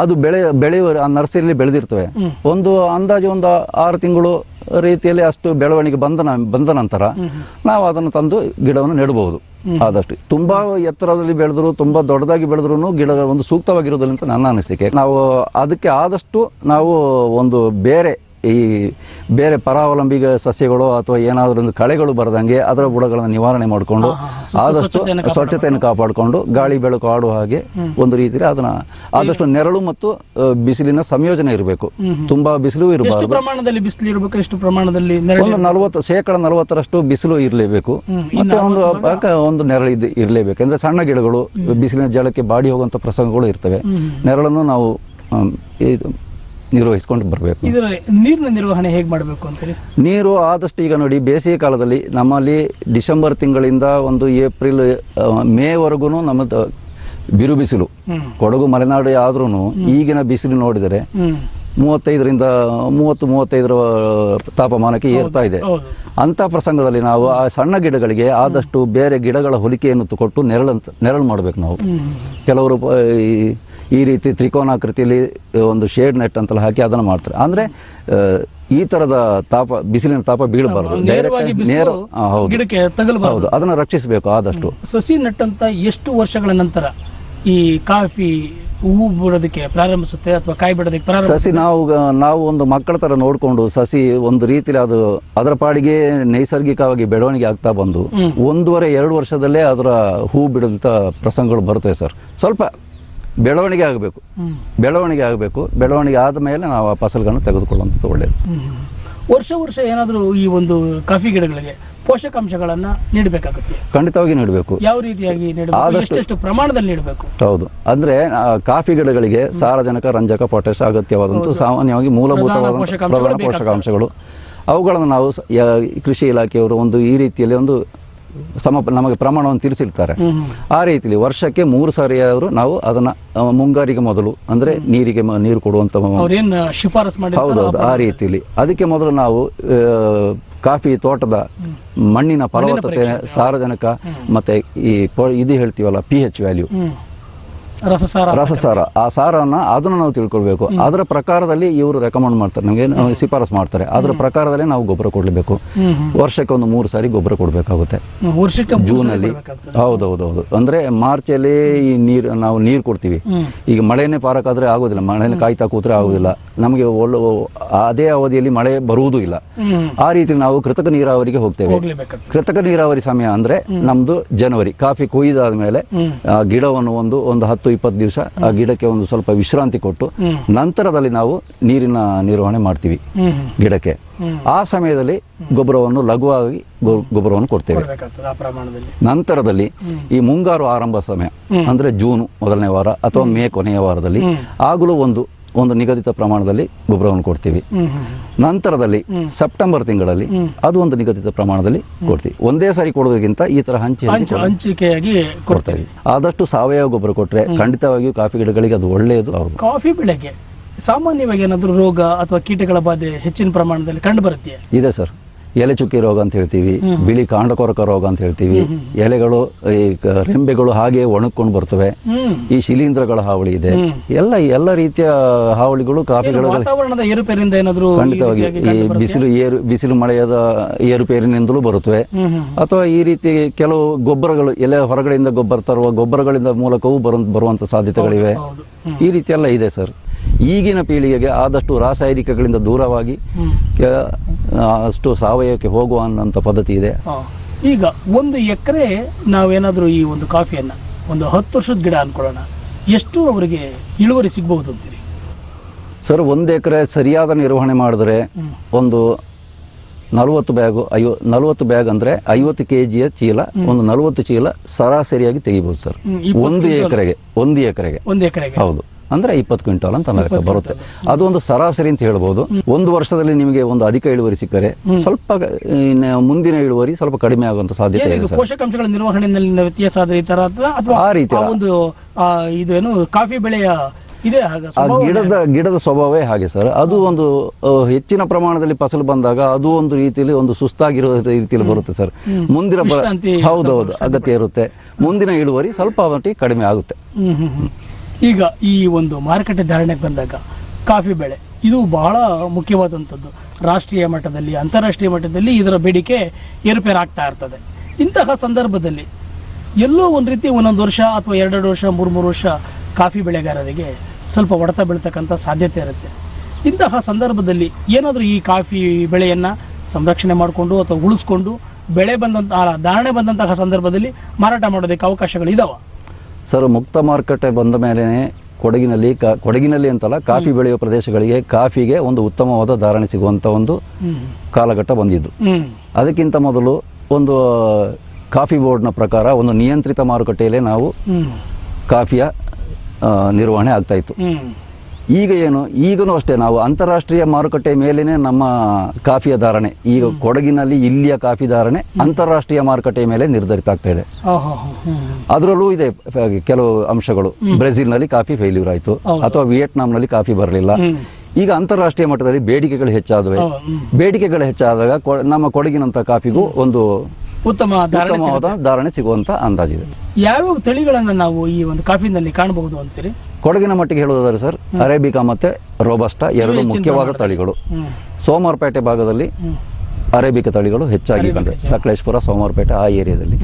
ಅದು ಬೆಳೆ ಬೆಳೆಯುವ ಆ ನರ್ಸರಿಯಲ್ಲಿ ಬೆಳೆದಿರ್ತವೆ. ಒಂದು ಅಂದಾಜು ಒಂದು ಆರು ತಿಂಗಳು ರೀತಿಯಲ್ಲಿ ಅಷ್ಟು ಬೆಳವಣಿಗೆ ಬಂದ ಬಂದ ನಂತರ ನಾವು ಅದನ್ನು ತಂದು ಗಿಡವನ್ನು ನೆಡಬಹುದು. ಆದಷ್ಟು ತುಂಬಾ ಎತ್ತರದಲ್ಲಿ ಬೆಳೆದ್ರು ತುಂಬಾ ದೊಡ್ಡದಾಗಿ ಬೆಳೆದ್ರು ಗಿಡ ಒಂದು ಸೂಕ್ತವಾಗಿರೋದಿಲ್ಲ ಅಂತ ನನ್ನ ಅನಿಸಿಕೆ. ನಾವು ಅದಕ್ಕೆ ಆದಷ್ಟು ನಾವು ಒಂದು ಬೇರೆ ಈ ಬೇರೆ ಪರಾವಲಂಬಿ ಸಸ್ಯಗಳು ಅಥವಾ ಏನಾದರೂ ಒಂದು ಕಳೆಗಳು ಬರದಂಗೆ ಅದರ ಬುಡಗಳನ್ನು ನಿವಾರಣೆ ಮಾಡಿಕೊಂಡು ಆದಷ್ಟು ಸ್ವಚ್ಛತೆಯನ್ನು ಕಾಪಾಡಿಕೊಂಡು. ಗಾಳಿ ಬೆಳಕು ಆಡುವ ಹಾಗೆ ಒಂದು ರೀತಿಯಲ್ಲಿ ಅದನ್ನ ಆದಷ್ಟು ನೆರಳು ಮತ್ತು ಬಿಸಿಲಿನ ಸಂಯೋಜನೆ ಇರಬೇಕು. ತುಂಬಾ ಬಿಸಿಲು ಇರಬಾರ್ದು. ಪ್ರಮಾಣದಲ್ಲಿ ಬಿಸಿಲು ಇರಬೇಕು ಎಷ್ಟು ಪ್ರಮಾಣದಲ್ಲಿ ಒಂದು ನಲವತ್ತು ಶೇಕಡ ನಲವತ್ತರಷ್ಟು ಬಿಸಿಲು ಇರಲೇಬೇಕು. ಮತ್ತೆ ಒಂದು ಒಂದು ನೆರಳು ಇರಲೇಬೇಕು. ಅಂದ್ರೆ ಸಣ್ಣ ಗಿಡಗಳು ಬಿಸಿಲಿನ ಜಲಕ್ಕೆ ಬಾಡಿ ಹೋಗುವಂತ ಪ್ರಸಂಗಗಳು ಇರ್ತವೆ. ನೆರಳನ್ನು ನಾವು ನಿರ್ವಹಿಸ್ಕೊಂಡು ಬರಬೇಕು. ಇದರ ನೀರಿನ ನಿರ್ವಹಣೆ ಹೇಗೆ ಮಾಡಬೇಕು ಅಂತೇಳಿ ನೀರು ಆದಷ್ಟು ಈಗ ನೋಡಿ ಬೇಸಿಗೆ ಕಾಲದಲ್ಲಿ ನಮ್ಮಲ್ಲಿ ಡಿಸೆಂಬರ್ ತಿಂಗಳಿಂದ ಒಂದು ಏಪ್ರಿಲ್ ಮೇವರೆಗೂ ನಮ್ಮ ತ- ಬಿರು ಬಿಸಿಲು. ಕೊಡಗು ಮಲೆನಾಡು ಆದ್ರೂ ಈಗಿನ ಬಿಸಿಲು ನೋಡಿದರೆ ಮೂವತ್ತೈದರಿಂದ ಮೂವತ್ತು ಮೂವತ್ತೈದರ ತಾಪಮಾನಕ್ಕೆ ಏರ್ತಾ ಇದೆ. ಅಂತ ಪ್ರಸಂಗದಲ್ಲಿ ನಾವು ಆ ಸಣ್ಣ ಗಿಡಗಳಿಗೆ ಆದಷ್ಟು ಬೇರೆ ಗಿಡಗಳ ಹೊಲಿಕೆಯನ್ನು ಕೊಟ್ಟು ನೆರಳು ನೆರಳು ಮಾಡಬೇಕು ನಾವು. ಕೆಲವರು ಈ- ಈ ರೀತಿ ತ್ರಿಕೋನಾಕೃತಿಯಲ್ಲಿ ಒಂದು ಶೇಡ್ ನೆಟ್ ಅಂತೆಲ್ಲ ಹಾಕಿ ಅದನ್ನು ಮಾಡ್ತಾರೆ. ಅಂದ್ರೆ ಈ ತರದ ತಾಪ ಬಿಸಿಲಿನ ತಾಪ ಬೀಳಬಾರದು. ನೇರ ಗಿಡಕ್ಕೆ ತಗಲಬಾರದು. ಹೌದು. ಅದನ್ನು ರಕ್ಷಿಸಬೇಕು ಆದಷ್ಟು. ಸಸಿ ನೆಟ್ಟಂತ ಎಷ್ಟು ವರ್ಷಗಳ ನಂತರ ಈ ಕಾಫಿ ಹೂ ಬಿಡೋದಕ್ಕೆ ಪ್ರಾರಂಭಿಸುತ್ತೆ ಅಥವಾ ಕಾಯಿ ಬಿಡೋದಕ್ಕೆ ಪ್ರಾರಂಭ ಸಸಿ ನಾವು ನಾವು ಒಂದು ಮಕ್ಕಳ ತರ ನೋಡಿಕೊಂಡು ಸಸಿ ಒಂದು ರೀತಿಲಿ ಅದು ಅದರ ಪಾಡಿಗೆ ನೈಸರ್ಗಿಕವಾಗಿ ಬೆಳವಣಿಗೆ ಆಗ್ತಾ ಬಂದು ಒಂದೂವರೆ ಎರಡು ವರ್ಷದಲ್ಲೇ ಅದರ ಹೂ ಬಿಡುವಂತ ಪ್ರಸಂಗಗಳು ಬರುತ್ತೆ ಸರ್. ಸ್ವಲ್ಪ ಬೆಳವಣಿಗೆ ಆಗಬೇಕು. ಬೆಳವಣಿಗೆ ಆಗಬೇಕು. ಬೆಳವಣಿಗೆ ಆದ ಮೇಲೆ ನಾವು ಆ ಫಸಲುಗಳನ್ನು ತೆಗೆದುಕೊಳ್ಳುವಂಥದ್ದು ಒಳ್ಳೆಯದು ವರ್ಷ ವರ್ಷ ಏನಾದರೂ ಈ ಒಂದು ಕಾಫಿ ಗಿಡಗಳಿಗೆ ಪೋಷಕಾಂಶಗಳನ್ನು ನೀಡಬೇಕಾಗುತ್ತೆ. ಖಂಡಿತವಾಗಿ ನೀಡಬೇಕು. ಯಾವ ರೀತಿಯಾಗಿ ಎಷ್ಟೆಷ್ಟು ಪ್ರಮಾಣದಲ್ಲಿ ನೀಡಬೇಕು? ಹೌದು. ಅಂದ್ರೆ ಕಾಫಿ ಗಿಡಗಳಿಗೆ ಸಾರಜನಕ ರಂಜಕ ಪೊಟ್ಯಾಶ್ ಅಗತ್ಯವಾದಂಥ ಸಾಮಾನ್ಯವಾಗಿ ಮೂಲಭೂತವಾದ ಪೋಷಕಾಂಶಗಳು ಅವುಗಳನ್ನು ನಾವು ಕೃಷಿ ಇಲಾಖೆಯವರು ಒಂದು ಈ ರೀತಿಯಲ್ಲಿ ಒಂದು ಸಮ ನಮಗೆ ಪ್ರಮಾಣವನ್ನು ತಿಳಿಸಿರ್ತಾರೆ ಆ ರೀತಿಯಲ್ಲಿ ವರ್ಷಕ್ಕೆ ಮೂರು ಸಾರಿಯಾದರೂ ನಾವು ಅದನ್ನ ಮುಂಗಾರಿಗೆ ಮೊದಲು ಅಂದ್ರೆ ನೀರಿಗೆ ನೀರು ಕೊಡುವಂತ ಶಿಫಾರಸ್ ಮಾಡಿ ಹೌದೌದು ಆ ರೀತಿಲಿ. ಅದಕ್ಕೆ ಮೊದಲು ನಾವು ಕಾಫಿ ತೋಟದ ಮಣ್ಣಿನ ಫಲವತ್ತತೆ ಸಾರಜನಕ ಮತ್ತೆ ಈ ಇದು ಹೇಳ್ತೀವಲ್ಲ ಪಿ ಎಚ್ ವ್ಯಾಲ್ಯೂ. ರಸಸಾರ ರಸಸಾರ. ಆ ಸಾರನ್ನ ಅದನ್ನ ನಾವು ತಿಳ್ಕೊಳ್ಬೇಕು. ಅದರ ಪ್ರಕಾರದಲ್ಲಿ ಇವರು ರೆಕಮೆಂಡ್ ಮಾಡ್ತಾರೆ. ನಮಗೆ ಶಿಫಾರಸ್ ಮಾಡ್ತಾರೆ. ಅದರ ಪ್ರಕಾರದಲ್ಲಿ ನಾವು ಗೊಬ್ಬರ ಕೊಡಲೇಬೇಕು ವರ್ಷಕ್ಕೆ ಒಂದು ಮೂರು ಸಾರಿ ಗೊಬ್ಬರ ಕೊಡಬೇಕಾಗುತ್ತೆ. ಜೂನಲ್ಲಿ. ಕೊಡ್ಬೇಕಾಗ್ತದೆ. ಹೌದೌದೌದು. ಅಂದ್ರೆ ಮಾರ್ಚಲ್ಲಿ ಈ ನೀರು ನಾವು ನೀರು ಕೊಡ್ತೀವಿ. ಈಗ ಮಳೆನೇ ಪಾರಕ್ಕಾದ್ರೆ ಆಗೋದಿಲ್ಲ. ಮಳೆನೇ ಕಾಯ್ತಾ ಕೂತ್ರೆ ಆಗೋದಿಲ್ಲ. ನಮಗೆ ಒಳ್ಳೆ ಅದೇ ಅವಧಿಯಲ್ಲಿ ಮಳೆ ಬರುವುದೂ ಇಲ್ಲ. ಆ ರೀತಿ ನಾವು ಕೃತಕ ನೀರಾವರಿಗೆ ಹೋಗ್ತೇವೆ. ಕೃತಕ ನೀರಾವರಿ ಸಮಯ ಅಂದ್ರೆ ನಮ್ದು ಜನವರಿ. ಕಾಫಿ ಕೊಯ್ದಾದ ಮೇಲೆ ಗಿಡವನ್ನು ಒಂದು ಒಂದು ಹತ್ತು ಇಪ್ಪತ್ತು ದಿವಸ ಆ ಗಿಡಕ್ಕೆ ಒಂದು ಸ್ವಲ್ಪ ವಿಶ್ರಾಂತಿ ಕೊಟ್ಟು ನಂತರದಲ್ಲಿ ನಾವು ನೀರಿನ ನಿರ್ವಹಣೆ ಮಾಡ್ತೀವಿ ಗಿಡಕ್ಕೆ. ಆ ಸಮಯದಲ್ಲಿ ಗೊಬ್ಬರವನ್ನು ಲಘುವಾಗಿ ಗೊಬ್ಬರವನ್ನು ಕೊಡ್ತೇವೆ. ನಂತರದಲ್ಲಿ ಈ ಮುಂಗಾರು ಆರಂಭ ಸಮಯ ಅಂದ್ರೆ ಜೂನ್ ಮೊದಲನೇ ವಾರ ಅಥವಾ ಮೇ ಕೊನೆಯ ವಾರದಲ್ಲಿ ಆಗಲೂ ಒಂದು ಒಂದು ನಿಗದಿತ ಪ್ರಮಾಣದಲ್ಲಿ ಗೊಬ್ಬರವನ್ನು ಕೊಡ್ತೀವಿ. ನಂತರದಲ್ಲಿ ಸೆಪ್ಟೆಂಬರ್ ತಿಂಗಳಲ್ಲಿ ಅದು ಒಂದು ನಿಗದಿತ ಪ್ರಮಾಣದಲ್ಲಿ ಕೊಡ್ತೀವಿ. ಒಂದೇ ಸಾರಿ ಕೊಡೋದಕ್ಕಿಂತ ಈ ತರ ಹಂಚ ಹಂಚಿಕೆಯಾಗಿ ಕೊಡ್ತೀವಿ. ಆದಷ್ಟು ಸಾವಯವ ಗೊಬ್ಬರ ಕೊಟ್ಟರೆ ಖಂಡಿತವಾಗಿಯೂ ಕಾಫಿ ಗಿಡಗಳಿಗೆ ಅದು ಒಳ್ಳೆಯದು ಕಾಫಿ ಬೆಳೆಗೆ ಸಾಮಾನ್ಯವಾಗಿ ಏನಾದರೂ ರೋಗ ಅಥವಾ ಕೀಟಗಳ ಬಾಧೆ ಹೆಚ್ಚಿನ ಪ್ರಮಾಣದಲ್ಲಿ ಕಂಡು ಬರುತ್ತೆ ಇದೆ ಸರ್. ಎಲೆ ಚುಕ್ಕಿ ರೋಗ ಅಂತ ಹೇಳ್ತೀವಿ ಬಿಳಿ ಕಾಂಡಕೊರಕ ರೋಗ ಅಂತ ಹೇಳ್ತೀವಿ. ಎಲೆಗಳು ಈ ರೆಂಬೆಗಳು ಹಾಗೆ ಒಣಕೊಂಡು ಬರ್ತವೆ. ಈ ಶಿಲೀಂಧ್ರಗಳ ಹಾವಳಿ ಇದೆ. ಎಲ್ಲ ಎಲ್ಲ ರೀತಿಯ ಹಾವಳಿಗಳು ಕಾಫಿ ಖಂಡಿತವಾಗಿ ಈ ಬಿಸಿಲು ಏರು ಬಿಸಿಲು ಮಳೆಯದ ಏರುಪೇರಿನಿಂದಲೂ ಬರುತ್ತವೆ. ಅಥವಾ ಈ ರೀತಿ ಕೆಲವು ಗೊಬ್ಬರಗಳು ಎಲೆ ಹೊರಗಡೆಯಿಂದ ಗೊಬ್ಬರ ತರುವ ಗೊಬ್ಬರಗಳಿಂದ ಮೂಲಕವೂ ಬರು ಬರುವಂತ ಸಾಧ್ಯತೆಗಳಿವೆ. ಈ ರೀತಿ ಎಲ್ಲ ಇದೆ ಸರ್. ಈಗಿನ ಪೀಳಿಗೆಗೆ ಆದಷ್ಟು ರಾಸಾಯನಿಕಗಳಿಂದ ದೂರವಾಗಿ ಅಷ್ಟು ಸಾವಯವಕ್ಕೆ ಹೋಗುವ ಅನ್ನೋಂಥ ಪದ್ಧತಿ ಇದೆ. ಈಗ ಒಂದು ಎಕರೆ ನಾವೇನಾದರೂ ಈ ಒಂದು ಕಾಫಿಯನ್ನು ಒಂದು ಹತ್ತು ವರ್ಷದ ಗಿಡ ಅಂದ್ಕೊಳ್ಳೋಣ ಎಷ್ಟು ಅವರಿಗೆ ಇಳುವರಿ ಸಿಗಬಹುದು ಅಂತೀರಿ? ಸರ್ ಒಂದು ಎಕರೆ ಸರಿಯಾದ ನಿರ್ವಹಣೆ ಮಾಡಿದ್ರೆ ಒಂದು ನಲವತ್ತು ಬ್ಯಾಗು ಐವ ನಲವತ್ತು ಬ್ಯಾಗ್ ಅಂದರೆ ಐವತ್ತು ಕೆ ಜಿಯ ಚೀಲ ಒಂದು ನಲವತ್ತು ಚೀಲ ಸರಾಸರಿಯಾಗಿ ತೆಗಿಬೋದು ಸರ್. ಒಂದು ಎಕರೆಗೆ ಒಂದು ಎಕರೆಗೆ. ಒಂದು ಎಕರೆಗೆ. ಹೌದು. ಅಂದ್ರೆ ಇಪ್ಪತ್ತು ಕ್ವಿಂಟಾಲ್ ಅಂತ ಲೆಕ್ಕ ಬರುತ್ತೆ. ಅದು ಒಂದು ಸರಾಸರಿ ಅಂತ ಹೇಳ್ಬೋದು. ಒಂದು ವರ್ಷದಲ್ಲಿ ನಿಮಗೆ ಒಂದು ಅಧಿಕ ಇಳುವರಿ ಸಿಕ್ಕರೆ ಸ್ವಲ್ಪ ಮುಂದಿನ ಇಳುವರಿ ಸ್ವಲ್ಪ ಕಡಿಮೆ ಆಗುವಂತ ಸಾಧ್ಯತೆ ಇದೆ ಪೋಷಕಾಂಶಗಳ ನಿರ್ವಹಣೆಯಲ್ಲಿ ವ್ಯತ್ಯಾಸ ಆದ್ರೆ ಈ ತರ ಅಥವಾ ಆ ರೀತಿ ಒಂದು ಇದೇನು ಕಾಫಿ ಬೆಳೆಯ ಗಿಡದ ಗಿಡದ ಸ್ವಭಾವವೇ ಹಾಗೆ ಸರ್. ಅದು ಒಂದು ಹೆಚ್ಚಿನ ಪ್ರಮಾಣದಲ್ಲಿ ಫಸಲು ಬಂದಾಗ ಅದು ಒಂದು ರೀತಿಯಲ್ಲಿ ಒಂದು ಸುಸ್ತಾಗಿರೋ ರೀತಿಯಲ್ಲಿ ಬರುತ್ತೆ ಸರ್. ಮುಂದಿನ ಹೌದೌದು ಅಗತ್ಯ ಇರುತ್ತೆ. ಮುಂದಿನ ಇಳುವರಿ ಸ್ವಲ್ಪ ಮಟ್ಟಿಗೆ ಕಡಿಮೆ ಆಗುತ್ತೆ. ಈಗ ಈ ಒಂದು ಮಾರುಕಟ್ಟೆ ಧಾರಣೆಗೆ ಬಂದಾಗ ಕಾಫಿ ಬೆಳೆ, ಇದು ಬಹಳ ಮುಖ್ಯವಾದಂಥದ್ದು. ರಾಷ್ಟ್ರೀಯ ಮಟ್ಟದಲ್ಲಿ, ಅಂತಾರಾಷ್ಟ್ರೀಯ ಮಟ್ಟದಲ್ಲಿ ಇದರ ಬೇಡಿಕೆ ಏರುಪೇರಾಗ್ತಾ ಇರ್ತದೆ. ಇಂತಹ ಸಂದರ್ಭದಲ್ಲಿ ಎಲ್ಲೋ ಒಂದು ರೀತಿ ಒಂದೊಂದು ವರ್ಷ ಅಥವಾ ಎರಡೆರಡು ವರ್ಷ ಮೂರು ಮೂರು ವರ್ಷ ಕಾಫಿ ಬೆಳೆಗಾರರಿಗೆ ಸ್ವಲ್ಪ ಹೊಡೆತ ಬೀಳ್ತಕ್ಕಂಥ ಸಾಧ್ಯತೆ ಇರುತ್ತೆ. ಇಂತಹ ಸಂದರ್ಭದಲ್ಲಿ ಏನಾದರೂ ಈ ಕಾಫಿ ಬೆಳೆಯನ್ನು ಸಂರಕ್ಷಣೆ ಮಾಡಿಕೊಂಡು ಅಥವಾ ಉಳಿಸ್ಕೊಂಡು ಬೆಳೆ ಬಂದಂತಹ ಧಾರಣೆ ಬಂದಂತಹ ಸಂದರ್ಭದಲ್ಲಿ ಮಾರಾಟ ಮಾಡೋದಕ್ಕೆ ಅವಕಾಶಗಳು ಇದಾವ? ಸರ್ ಮುಕ್ತ ಮಾರುಕಟ್ಟೆ ಬಂದ ಮೇಲೆ ಕೊಡಗಿನಲ್ಲಿ ಕಾ- ಕೊಡಗಿನಲ್ಲಿ ಅಂತಲ್ಲ ಕಾಫಿ ಬೆಳೆಯುವ ಪ್ರದೇಶಗಳಿಗೆ ಕಾಫಿಗೆ ಒಂದು ಉತ್ತಮವಾದ ಧಾರಣೆ ಸಿಗುವಂತ ಒಂದು ಕಾಲಘಟ್ಟ ಬಂದಿದ್ದು. ಅದಕ್ಕಿಂತ ಮೊದಲು ಒಂದು ಕಾಫಿ ಬೋರ್ಡ್ನ ಪ್ರಕಾರ ಒಂದು ನಿಯಂತ್ರಿತ ಮಾರುಕಟ್ಟೆಯಲ್ಲೇ ನಾವು ಕಾಫಿಯ ನಿರ್ವಹಣೆ ಆಗ್ತಾ ಇತ್ತು. ಹ್ಮ್. ಈಗ ಏನು? ಈಗಲೂ ಅಷ್ಟೇ ನಾವು ಅಂತಾರಾಷ್ಟ್ರೀಯ ಮಾರುಕಟ್ಟೆ ಮೇಲೇನೆ ನಮ್ಮ ಕಾಫಿಯ ಧಾರಣೆ. ಈಗ ಕೊಡಗಿನಲ್ಲಿ ಇಲ್ಲಿಯ ಕಾಫಿ ಧಾರಣೆ ಅಂತಾರಾಷ್ಟ್ರೀಯ ಮಾರುಕಟ್ಟೆ ಮೇಲೆ ನಿರ್ಧರಿತ ಆಗ್ತಾ ಇದೆ. ಅದರಲ್ಲೂ ಇದೆ ಕೆಲವು ಅಂಶಗಳು. ಬ್ರೆಜಿಲ್ನಲ್ಲಿ ಕಾಫಿ ಫೇಲ್ಯೂರ್ ಆಯಿತು. ಅಥವಾ ವಿಯೆಟ್ನಾಂನಲ್ಲಿ ಕಾಫಿ ಬರಲಿಲ್ಲ. ಈಗ ಅಂತಾರಾಷ್ಟ್ರೀಯ ಮಟ್ಟದಲ್ಲಿ ಬೇಡಿಕೆಗಳು ಹೆಚ್ಚಾದವೆ. ಬೇಡಿಕೆಗಳು ಹೆಚ್ಚಾದಾಗ ನಮ್ಮ ಕೊಡಗಿನಂತ ಕಾಫಿಗೂ ಒಂದು ಉತ್ತಮ ಉತ್ತಮವಾದ ಧಾರಣೆ ಸಿಗುವಂತ ಅಂದಾಜಿದೆ ಯಾವ್ಯಾವ ತಳಿಗಳನ್ನ ನಾವು ಈ ಒಂದು ಕಾಫಿನಲ್ಲಿ ಕಾಣಬಹುದು ಅಂತೀರಿ? ಕೊಡಗಿನ ಮಟ್ಟಿಗೆ ಹೇಳುವುದಾದ್ರೆ ಸರ್ ಅರೇಬಿಕಾ ಮತ್ತೆ ರೋಬಸ್ಟಾ ಎರಡು ಮುಖ್ಯವಾದ ತಳಿಗಳು. ಸೋಮವಾರಪೇಟೆ ಭಾಗದಲ್ಲಿ ಅರೇಬಿಕಾ ತಳಿಗಳು ಹೆಚ್ಚಾಗಿ ಬಂದಿವೆ ಸಕಲೇಶ್ಪುರ ಸೋಮವಾರಪೇಟೆ ಆ ಏರಿಯಾದಲ್ಲಿ.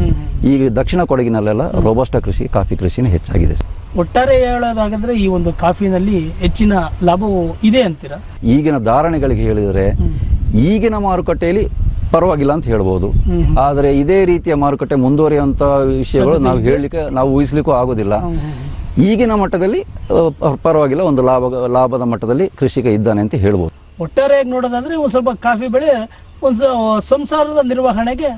ಈಗ ದಕ್ಷಿಣ ಕೊಡಗಿನಲ್ಲೆಲ್ಲ ರೋಬಸ್ಟ ಕೃಷಿ ಕಾಫಿ ಕೃಷಿನೇ ಹೆಚ್ಚಾಗಿದೆ. ಒಟ್ಟಾರೆ ಹೇಳೋದಾಗಂದ್ರೆ ಈ ಒಂದು ಕಾಫಿನಲ್ಲಿ ಹೆಚ್ಚಿನ ಲಾಭವು ಇದೆ ಅಂತೀರಾ? ಈಗಿನ ಧಾರಣೆಗಳಿಗೆ ಹೇಳಿದರೆ ಈಗಿನ ಮಾರುಕಟ್ಟೆಯಲ್ಲಿ ಪರವಾಗಿಲ್ಲ ಅಂತ ಹೇಳ್ಬೋದು. ಆದರೆ ಇದೇ ರೀತಿಯ ಮಾರುಕಟ್ಟೆ ಮುಂದುವರಿಯುವಂತ ವಿಷಯಗಳು ನಾವು ಹೇಳಲಿಕ್ಕೆ ನಾವು ಊಹಿಸ್ಲಿಕ್ಕೂ ಆಗೋದಿಲ್ಲ. ಈಗಿನ ಮಟ್ಟದಲ್ಲಿ ಪರವಾಗಿಲ್ಲ ಒಂದು ಲಾಭ ಲಾಭದ ಮಟ್ಟದಲ್ಲಿ ಕೃಷಿಕ ಇದ್ದಾನೆ ಅಂತ ಹೇಳ್ಬೋದು. ಒಟ್ಟಾರೆಯಾಗಿ ನೋಡೋದಾದ್ರೆ ಒಂದು ಸ್ವಲ್ಪ ಕಾಫಿ ಬೆಳೆ ಒಂದು ಸಂಸಾರದ ನಿರ್ವಹಣೆಗೆ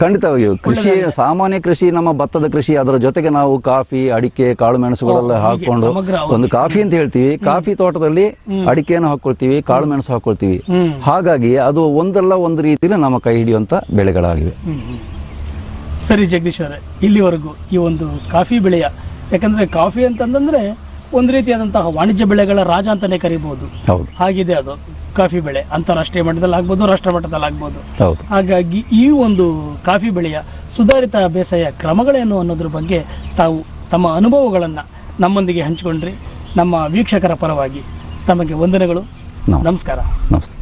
ಖಂಡಿತವಾಗಿಯೂ. ಕೃಷಿ ಸಾಮಾನ್ಯ ಕೃಷಿ ನಮ್ಮ ಭತ್ತದ ಕೃಷಿ ಅದರ ಜೊತೆಗೆ ನಾವು ಕಾಫಿ ಅಡಿಕೆ ಕಾಳು ಮೆಣಸುಗಳೆಲ್ಲ ಹಾಕೊಂಡು ಒಂದು ಕಾಫಿ ಅಂತ ಹೇಳ್ತೀವಿ. ಕಾಫಿ ತೋಟದಲ್ಲಿ ಅಡಿಕೆಯನ್ನು ಹಾಕೊಳ್ತೀವಿ ಕಾಳು ಮೆಣಸು ಹಾಕೊಳ್ತೀವಿ. ಹಾಗಾಗಿ ಅದು ಒಂದಲ್ಲ ಒಂದು ರೀತಿಯಲ್ಲಿ ನಮ್ಮ ಕೈ ಹಿಡಿಯುವಂತ ಬೆಳೆಗಳಾಗಿವೆ. ಸರಿ ಜಗದೀಶ್ ಅವರೇ ಇಲ್ಲಿವರೆಗೂ ಈ ಒಂದು ಕಾಫಿ ಬೆಳೆಯ ಯಾಕಂದ್ರೆ ಕಾಫಿ ಅಂತಂದ್ರೆ ಒಂದು ರೀತಿಯಾದಂತಹ ವಾಣಿಜ್ಯ ಬೆಳೆಗಳ ರಾಜ ಅಂತಾನೆ ಕರಿಬಹುದು. ಹೌದು. ಹಾಗಿದೆ ಅದು. ಕಾಫಿ ಬೆಳೆ ಅಂತಾರಾಷ್ಟ್ರೀಯ ಮಟ್ಟದಲ್ಲಿ ಆಗ್ಬೋದು ರಾಷ್ಟ್ರ ಮಟ್ಟದಲ್ಲಿ ಆಗ್ಬೋದು. ಹೌದು. ಹಾಗಾಗಿ ಈ ಒಂದು ಕಾಫಿ ಬೆಳೆಯ ಸುಧಾರಿತ ಬೇಸಾಯ ಕ್ರಮಗಳೇನು ಅನ್ನೋದ್ರ ಬಗ್ಗೆ ತಾವು ತಮ್ಮ ಅನುಭವಗಳನ್ನು ನಮ್ಮೊಂದಿಗೆ ಹಂಚಿಕೊಂಡ್ರಿ. ನಮ್ಮ ವೀಕ್ಷಕರ ಪರವಾಗಿ ತಮಗೆ ವಂದನೆಗಳು. ನಮಸ್ಕಾರ. ನಮಸ್ತೆ.